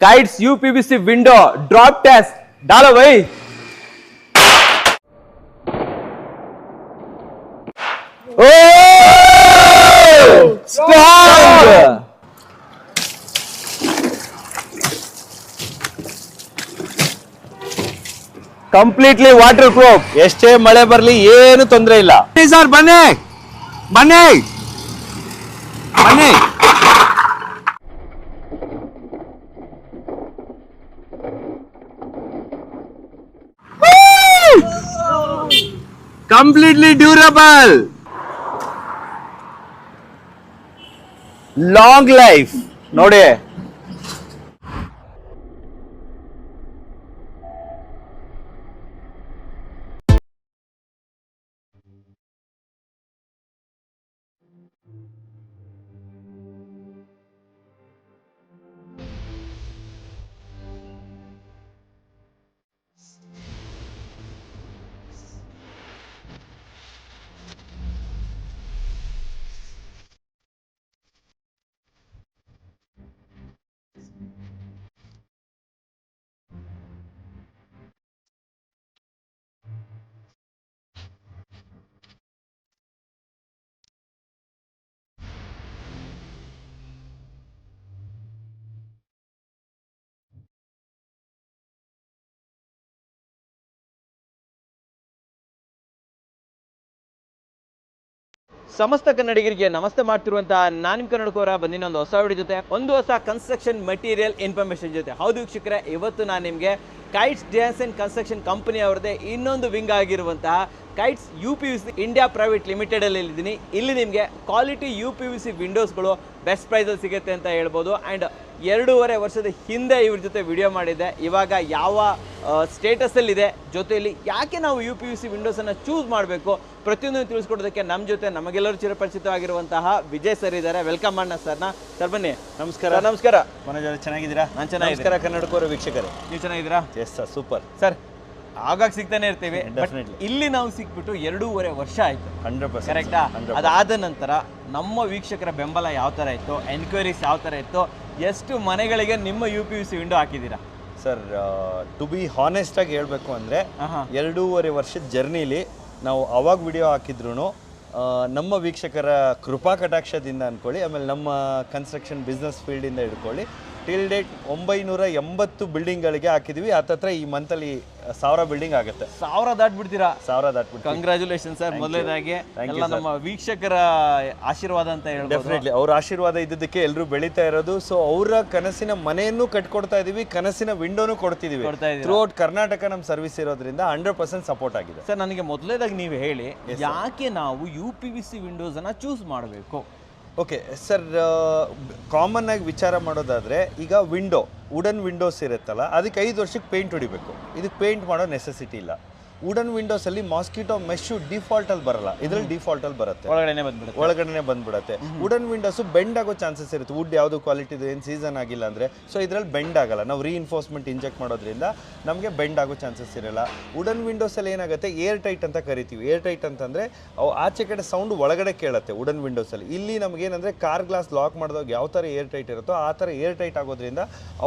kites UPVC window drop test डालो भाई ओ strong completely water proof ಎಷ್ಟೇ ಮಳೆ ಬರ್ಲಿ ಏನು ತೊಂದರೆ ಇಲ್ಲ ಸರ್ ಬನ್ನಿ ಬನ್ನಿ ಬನ್ನಿ ಕಂಪ್ಲೀಟ್ಲಿ ಡ್ಯೂರಬಲ್ ಲಾಂಗ್ ಲೈಫ್ ನೋಡಿ. ಸಮಸ್ತ ಕನ್ನಡಿಗರಿಗೆ ನಮಸ್ತೆ ಮಾಡ್ತಿರುವಂತಹ ನಾನು ಕನ್ನಡಕೋರ ಬಂದಿನ ಒಂದು ಹೊಸ ವಿಡಿಯೋ ಜೊತೆ, ಒಂದು ಹೊಸ ಕನ್ಸ್ಟ್ರಕ್ಷನ್ ಮಟೀರಿಯಲ್ ಇನ್ಫಾರ್ಮೇಶನ್ ಜೊತೆ. ಹೌದು ವೀಕ್ಷಕರೇ, ಇವತ್ತು ನಾನು ನಿಮಗೆ Kites dance and construction company ಅವರದೇ ಇನ್ನೊಂದು ವಿಂಗ್ ಆಗಿರುವಂತಹ Kites U P U C India private ಲಿಮಿಟೆಡಲ್ಲಿ ಇದ್ದೀನಿ ಇಲ್ಲಿ ನಿಮಗೆ quality U P U C ವಿಂಡೋಸ್ಗಳು best ಪ್ರೈಸಲ್ಲಿ ಸಿಗುತ್ತೆ ಅಂತ ಹೇಳ್ಬೋದು. ಆ್ಯಂಡ್ ಎರಡೂವರೆ ವರ್ಷದ ಹಿಂದೆ ಇವ್ರ ಜೊತೆ ವಿಡಿಯೋ ಮಾಡಿದ್ದೆ. ಇವಾಗ ಯಾವ ಸ್ಟೇಟಸಲ್ಲಿದೆ ಜೊತೆಯಲ್ಲಿ ಯಾಕೆ ನಾವು ಯು ಪಿ ಯು ಸಿ ವಿಂಡೋಸನ್ನು ಚೂಸ್ ಮಾಡಬೇಕು? ಪ್ರತಿಯೊಂದು ತಿಳಿಸ್ಕೊಡೋದಕ್ಕೆ ನಮ್ಮ ಜೊತೆ ನಮಗೆಲ್ಲರೂ ಚಿರಪರಿಚಿತವಾಗಿರುವಂತಹ ವಿಜಯ್ ಸರ್ ಇದ್ದಾರೆ. ವೆಲ್ಕಮ್ ಅಣ್ಣ ಸರ್ನ ಸರ್ ಬನ್ನಿ. ನಮಸ್ಕಾರ. ನಮಸ್ಕಾರ. ಮನೋಜ್ ಚೆನ್ನಾಗಿದ್ದೀರಾ? ನಾನು ಚೆನ್ನಾಗಿ ನಮಸ್ಕಾರ ಕನ್ನಡಕೋರ ವೀಕ್ಷಕರು. ನೀವು ಚೆನ್ನಾಗಿದ್ದೀರಾ? ಎಸ್ ಸರ್ ಸೂಪರ್ ಸರ್ ಆಗಾಗ ಸಿಗ್ತಾನೆ ಇರ್ತೀವಿ. ಇಲ್ಲಿ ನಾವು ಸಿಕ್ಬಿಟ್ಟು ಎರಡೂವರೆ ವರ್ಷ ಆಯ್ತು. Hundred percent. ಕರೆಕ್ಟಾ ಅದಾದ ನಂತರ ನಮ್ಮ ವೀಕ್ಷಕರ ಬೆಂಬಲ ಯಾವ ಥರ ಇತ್ತು? ಎನ್ಕ್ವೈರೀಸ್ ಯಾವ ಥರ ಇತ್ತು? ಎಷ್ಟು ಮನೆಗಳಿಗೆ ನಿಮ್ಮ U P U C window ಹಾಕಿದ್ದೀರಾ? ಸರ್ ಟು ಬಿ ಹಾನೆಸ್ಟ್ ಆಗಿ ಹೇಳಬೇಕು ಅಂದರೆ. ಎರಡೂವರೆ ವರ್ಷದ ಜರ್ನಿಲಿ ನಾವು ಅವಾಗ ವಿಡಿಯೋ ಹಾಕಿದ್ರು ನಮ್ಮ ವೀಕ್ಷಕರ ಕೃಪಾ ಕಟಾಕ್ಷದಿಂದ ಅನ್ಕೊಳ್ಳಿ ಆಮೇಲೆ ನಮ್ಮ ಕನ್ಸ್ಟ್ರಕ್ಷನ್ ಬಿಸ್ನೆಸ್ ಫೀಲ್ಡಿಂದ ಹಿಡ್ಕೊಳ್ಳಿ. ಟಿಲ್ ಡೇಟ್ ಒಂಬೈನೂರ ಎಂಬತ್ತು ಬಿಲ್ಡಿಂಗ್ಗಳಿಗೆ ಹಾಕಿದ್ವಿ. ಹತ್ತತ್ರ ಈ ಮಂತಲ್ಲಿ ಸಾವಿರ ಬಿಲ್ಡಿಂಗ್ ಆಗುತ್ತೆ. ಸಾವಿರ ದಾಟ್ಬಿಡ್ತೀರಾ? ಸಾವಿರ ದಾಟ್ಬಿಟ್ಟು ಕಂಗ್ರ್ಯಾಚುಲೇಷನ್ ಸರ್ ಮೊದಲನೇದಾಗಿ ಎಲ್ಲ ನಮ್ಮ ವೀಕ್ಷಕರ ಆಶೀರ್ವಾದ ಅಂತ ಹೇಳ್ಬೋದು. ಡೆಫಿನೆಟ್ಲಿ ಅವ್ರ ಆಶೀರ್ವಾದ ಇದ್ದಿದ್ದಕ್ಕೆ ಎಲ್ಲರೂ ಬೆಳೀತಾ ಇರೋದು. ಸೊ ಅವರ ಕನಸಿನ ಮನೆಯನ್ನು ಕಟ್ಕೊಡ್ತಾ ಇದೀವಿ ಕನಸಿನ ವಿಂಡೋನು ಕೊಡ್ತಿದೀವಿ. ಕೊಡ್ತಾ ಥ್ರೂ ಔಟ್ ಕರ್ನಾಟಕ ನಮ್ಮ ಸರ್ವಿಸ್ ಇರೋದ್ರಿಂದ ಹಂಡ್ರೆಡ್ ಪರ್ಸೆಂಟ್ ಸಪೋರ್ಟ್ ಆಗಿದೆ. ಸರ್ ನನಗೆ ಮೊದಲನೇದಾಗಿ ನೀವು ಹೇಳಿ ಯಾಕೆ ನಾವು U P V C windows ಅನ್ನ ಚೂಸ್ ಮಾಡಬೇಕು? ಓಕೆ, ಸರ್ ಕಾಮನ್ ಆಗಿ ವಿಚಾರ ಮಾಡೋದಾದ್ರೆ, ಈಗ ವಿಂಡೋ ವುಡನ್ ವಿಂಡೋಸ್ ಇರುತ್ತಲ್ಲ, ಅದಕ್ಕೆ ಐದು ವರ್ಷಕ್ಕೆ ಪೇಂಟ್ ಹೊಡಿಬೇಕು. ಇದಕ್ಕೆ ಪೇಂಟ್ ಮಾಡೋ ನೆಸೆಸಿಟಿ ಇಲ್ಲ. ವುಡನ್ ವಿಂಡೋಸ್ ಅಲ್ಲಿ ಮಾಸ್ಕಿಟೋ ಮೆಶು ಡಿಫಾಲ್ಟ್ ಅಲ್ಲಿ ಬರಲ್ಲ. ಇದ್ರಲ್ಲಿ ಡಿಫಾಲ್ಟ್ ಅಲ್ಲಿ ಬರುತ್ತೆ. ಒಳಗಡೆ ಬಂದ್ಬಿಡುತ್ತೆ. ಒಳಗಡೆನೆ ಬಂದ್ಬಿಡುತ್ತೆ. ವುಡನ್ ವಿಂಡೋಸ್ ಬೆಂಡ್ ಆಗೋ ಚಾನ್ಸಸ್ ಇರುತ್ತೆ. ವುಡ್ ಯಾವುದು ಕ್ವಾಲಿಟಿದು ಏನು ಸೀಸನ್ ಆಗಿಲ್ಲ ಅಂದರೆ. ಸೊ ಇದರಲ್ಲಿ ಬೆಂಡ್ ಆಗಲ್ಲ. ನಾವು ರೀಇನ್ಫೋರ್ಸ್ಮೆಂಟ್ ಇಂಜೆಕ್ಟ್ ಮಾಡೋದ್ರಿಂದ ನಮಗೆ ಬೆಂಡ್ ಆಗೋ ಚಾನ್ಸಸ್ ಇರಲ್ಲ. ವುಡನ್ ವಿಂಡೋಸಲ್ಲಿ ಏನಾಗುತ್ತೆ? ಏರ್ ಟೈಟ್ ಅಂತ ಕರಿತೀವಿ. ಏರ್ ಟೈಟ್ ಅಂತಂದರೆ ಅವು ಆಚೆ ಕಡೆ ಸೌಂಡ್ ಒಳಗಡೆ ಕೇಳುತ್ತೆ ವುಡನ್ ವಿಂಡೋಸಲ್ಲಿ ಇಲ್ಲಿ ನಮಗೇನಂದರೆ ಕಾರ್ ಗ್ಲಾಸ್ ಲಾಕ್ ಮಾಡಿದಾಗ ಯಾವ ಥರ ಏರ್ ಟೈಟ್ ಇರುತ್ತೋ ಆ ಥರ ಏರ್ ಟೈಟ್ ಆಗೋದ್ರಿಂದ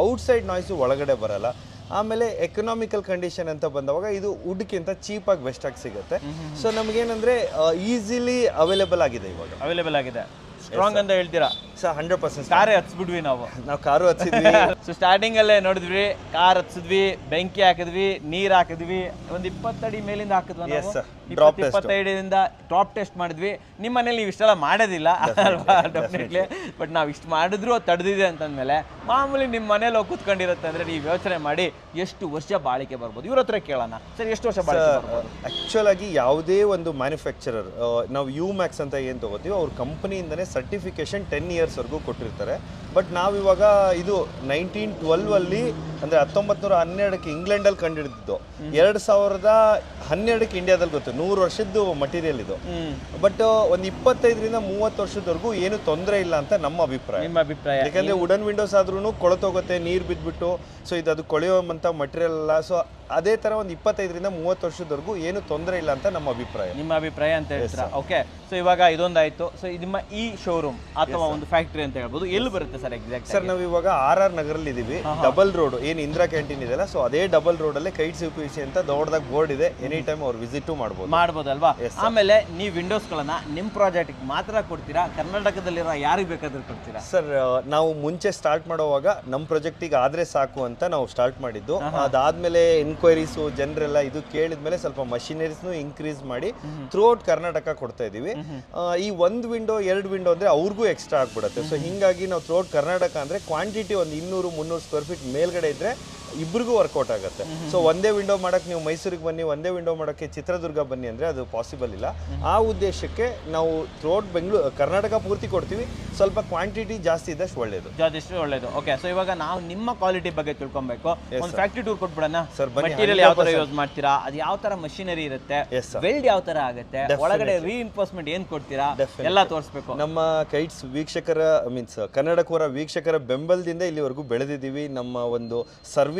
ಔಟ್ಸೈಡ್ ನಾಯ್ಸು ಒಳಗಡೆ ಬರಲ್ಲ. ಆಮೇಲೆ ಎಕನಾಮಿಕಲ್ ಕಂಡೀಷನ್ ಅಂತ ಬಂದವಾಗ ಇದು ವುಡ್ಗಿಂತ ಚೀಪಾಗಿ ಆಗಿ ಸಿಗುತ್ತೆ. ಸೊ ಏನಂದ್ರೆ ಈಸಿಲಿ ಅವೈಲೇಬಲ್ ಆಗಿದೆ ಇವಾಗ. ಅವೈಲೇಬಲ್ ಆಗಿದೆ. ಸ್ಟ್ರಾಂಗ್ ಅಂತ ಹೇಳ್ತೀರಾ? ಸರ್ ಹಂಡ್ರೆಡ್ ಪರ್ಸೆಂಟ್ ಕಾರೇ ಹತ್ಸ್ಬಿಡ್ವಿ ನಾವು. ನಾವು ಕಾರು ಹಚ್ಚಿದ್ವಿ ಸೊ ಸ್ಟಾರ್ಟಿಂಗ್ ಅಲ್ಲೇ ನೋಡಿದ್ವಿ ಕಾರ್ ಹತ್ಸಿದ್ವಿ ಬೆಂಕಿ ಹಾಕಿದ್ವಿ ನೀರ್ ಹಾಕಿದ್ವಿ. ಒಂದ್ ಇಪ್ಪತ್ತಡಿ ಮೇಲಿಂದ ಹಾಕಿದ್ವಿ test. ಇಪ್ಪತ್ತೈದರಿಂದ ಡ್ರಾಪ್ ಟೆಸ್ಟ್ ಮಾಡಿದ್ವಿ. ನಿಮ್ಮ ಮನೇಲಿ ನೀವು ಇಷ್ಟೆಲ್ಲ ಮಾಡೋದಿಲ್ಲ. ಅಲ್ವಾ ಡೆಫಿನೆಟ್ಲಿ ಬಟ್ ನಾವು ಇಷ್ಟು ಮಾಡಿದ್ರು ಅದು ತಡೆದಿದೆ ಅಂತಂದ್ಮೇಲೆ ಮಾಮೂಲಿ ನಿಮ್ಮ ಮನೇಲಿ ಹೋಗಿ ಕೂತ್ಕೊಂಡಿರುತ್ತೆ ಅಂದ್ರೆ ನೀವು ಯೋಚನೆ ಮಾಡಿ ಎಷ್ಟು ವರ್ಷ ಬಾಳಿಕೆ ಬರ್ಬೋದು. ಇವ್ರ ಹತ್ರ ಕೇಳೋಣ. ಸರ್ ಎಷ್ಟು ವರ್ಷ ಬಾಳಿಕೆ ಬರ್ಬೋದು? ಆಗಿ ಯಾವುದೇ ಒಂದು ಮ್ಯಾನುಫ್ಯಾಕ್ಚರರ್ ನಾವು ಯು ಮ್ಯಾಕ್ಸ್ ಅಂತ ಏನು ತಗೋತೀವಿ ಅವ್ರ ಕಂಪನಿಯಿಂದನೇ ಸರ್ಟಿಫಿಕೇಶನ್ ಟೆನ್ ಇಯರ್ಸ್ವರೆಗೂ ಕೊಟ್ಟಿರ್ತಾರೆ. ಬಟ್ ನಾವಿವಾಗ ಇದು ನೈನ್ಟೀನ್ ಟ್ವೆಲ್ವ್ ಅಲ್ಲಿ ಅಂದ್ರೆ ಹತ್ತೊಂಬತ್ತು ನೂರ ಹನ್ನೆರಡಕ್ಕೆ ಇಂಗ್ಲೆಂಡಲ್ಲಿ ಹಿಡಿದಿದ್ದು ಎರಡು ಸಾವಿರದ ಹನ್ನೆರಡಕ್ಕೆ ಇಂಡಿಯಾದಲ್ಲಿ ಗೊತ್ತು ನೂರು ವರ್ಷದ್ದು ಮಟೀರಿಯಲ್ ಇದು. ಬಟ್ ಒಂದು ಇಪ್ಪತ್ತೈದರಿಂದ ಮೂವತ್ತು ವರ್ಷದವರೆಗೂ ಏನು ತೊಂದರೆ ಇಲ್ಲ ಅಂತ ನಮ್ಮ ಅಭಿಪ್ರಾಯ. ನಿಮ್ಮ ಅಭಿಪ್ರಾಯ. ಯಾಕಂದ್ರೆ ವುಡನ್ ವಿಂಡೋಸ್ ಆದ್ರೂ ಕೊಳತೋಗುತ್ತೆ ನೀರು ಬಿದ್ಬಿಟ್ಟು ಸೊ ಇದು ಅದು ಕೊಳೆಯುವಂಥ ಮಟೀರಿಯಲ್ ಅಲ್ಲ. ಸೊ ಅದೇ ತರ ಒಂದು ಇಪ್ಪತ್ತೈದರಿಂದ ಮೂವತ್ತು ವರ್ಷದವರೆಗೂ ಏನು ತೊಂದರೆ ಇಲ್ಲ ಅಂತ ನಮ್ಮ ಅಭಿಪ್ರಾಯ. ನಿಮ್ಮ ಅಭಿಪ್ರಾಯ ಅಂತ ಹೇಳ್ತೀರಾ? ಓಕೆ ಸೊ ಇವಾಗ ಇದೊಂದಾಯ್ತು. ಸೊ ನಿಮ್ಮ ಈ ಶೋರೂಮ್ ಅಥವಾ ಒಂದು ಫ್ಯಾಕ್ಟ್ರಿ ಅಂತ ಹೇಳ್ಬೋದು. ಎಲ್ಲಿ ಬರುತ್ತೆ ಸರ್ ಎಕ್ಸಾಕ್ಟ್ ಸರ್ ನಾವು ಇವಾಗ ಆರ್ ಆರ್ ನಗರಲ್ಲಿ ಇದೀವಿ. ಡಬಲ್ ರೋಡ್ ಏನು ಇಂದಿರಾ ಕ್ಯಾಂಟೀನ್ ಇದೆಲ್ಲ ಸೊ ಅದೇ ಡಬಲ್ ರೋಡ್ ಅಲ್ಲಿ ಕೈಟ್ ಸಿ ಪಿ ಸಿ ಅಂತ ದೊಡ್ಡದಾಗ ಬೋರ್ಡ್ ಇದೆ. ಎನಿ ಟೈಮ್ ಅವ್ರು ವಿಸಿಟ್ ಮಾಡ್ಬೋದು. ಮಾಡ್ಬೋದಲ್ವಾ? ಆಮೇಲೆ ನೀವು ವಿಂಡೋಸ್ಗಳನ್ನ ನಿಮ್ಮ ಪ್ರಾಜೆಕ್ಟ್ಗೆ ಮಾತ್ರ ಕೊಡ್ತೀರಾ? ಕರ್ನಾಟಕದಲ್ಲಿರೋ ಯಾರಿಗೆ ಬೇಕಾದ್ರೂ ಕೊಡ್ತೀರಾ? ಸರ್ ನಾವು ಮುಂಚೆ ಸ್ಟಾರ್ಟ್ ಮಾಡುವಾಗ ನಮ್ಮ ಪ್ರಾಜೆಕ್ಟಿಗೆ ಆದ್ರೆ ಸಾಕು ಅಂತ ನಾವು ಸ್ಟಾರ್ಟ್ ಮಾಡಿದ್ದು. ಅದಾದ್ಮೇಲೆ ಎನ್ಕ್ವೈರೀಸು ಜನರೆಲ್ಲ ಇದು ಕೇಳಿದ್ಮೇಲೆ ಸ್ವಲ್ಪ ಮಷಿನರೀಸ್ನು ಇನ್ಕ್ರೀಸ್ ಮಾಡಿ ಥ್ರೂಔಟ್ ಕರ್ನಾಟಕ ಕೊಡ್ತಾ ಇದೀವಿ. ಆ, ಈ ಒಂದು ವಿಂಡೋ ಎರಡು ವಿಂಡೋ ಅಂದ್ರೆ ಅವ್ರಿಗೂ ಎಕ್ಸ್ಟ್ರಾ ಆಗ್ಬಿಡುತ್ತೆ. ಸೊ ಹಿಂಗಾಗಿ ನಾವು ಥ್ರೂಔಟ್ ಕರ್ನಾಟಕ ಅಂದ್ರೆ ಕ್ವಾಂಟಿಟಿ ಒಂದು ಇನ್ನೂರು ಮುನ್ನೂರು ಸ್ಕ್ವೇರ್ ಫೀಟ್ ಮೇಲ್ಗಡೆ ಇದ್ರೆ ಇಬ್ರಿಗೂ ವರ್ಕೌಟ್ ಆಗುತ್ತೆ. ಸೊ ಒಂದೇ ವಿಂಡೋ ಮಾಡಕ್ಕೆ ನೀವು ಮೈಸೂರಿಗೆ ಬನ್ನಿ ಒಂದೇ ವಿಂಡೋ ಮಾಡೋಕ್ಕೆ ಚಿತ್ರದುರ್ಗ ಬನ್ನಿ ಅಂದರೆ ಅದು ಪಾಸಿಬಲ್ ಇಲ್ಲ. ಆ ಉದ್ದೇಶಕ್ಕೆ ನಾವು ರೋಡ್ ಬೆಂಗಳೂರು ಕರ್ನಾಟಕ ಪೂರ್ತಿ ಕೊಡ್ತೀವಿ. ಸ್ವಲ್ಪ ಕ್ವಾಂಟಿಟಿ ಜಾಸ್ತಿ ಇದ್ದಷ್ಟು ಒಳ್ಳೇದು. ಜಾದಷ್ಟು ಒಳ್ಳೇದು. ಓಕೆ ಸೊ ಇವಾಗ ನಾವು ನಿಮ್ಮ ಕ್ವಾಲಿಟಿ ಬಗ್ಗೆ ತಿಳ್ಕೊಬೇಕು. ಒಂದು ಫ್ಯಾಕ್ಟ್ರಿ ಟೂರ್ ಕೊಟ್ಬಿಡೋಣ. ಸರ್ ಮಟೀರಿಯಲ್ ಯಾವ ಥರ ಯೂಸ್ ಮಾಡ್ತೀರಾ? ಅದು ಯಾವ ಥರ ಮಷಿನರಿ ಇರುತ್ತೆ. ವೆಲ್ಡ್ ಯಾವ ಥರ ಆಗುತ್ತೆ? ಒಳಗಡೆ ರೀಇನ್ಫೋರ್ಸ್ಮೆಂಟ್ ಏನು ಕೊಡ್ತೀರಾ? ಎಲ್ಲ ತೋರಿಸ್ಬೇಕು. ನಮ್ಮ ಕೈಟ್ಸ್ ವೀಕ್ಷಕರ ಮೀನ್ಸ್ ಕನ್ನಡಕವರ ವೀಕ್ಷಕರ ಬೆಂಬಲದಿಂದ ಇಲ್ಲಿವರೆಗೂ ಬೆಳೆದಿದ್ದೀವಿ. ನಮ್ಮ ಒಂದು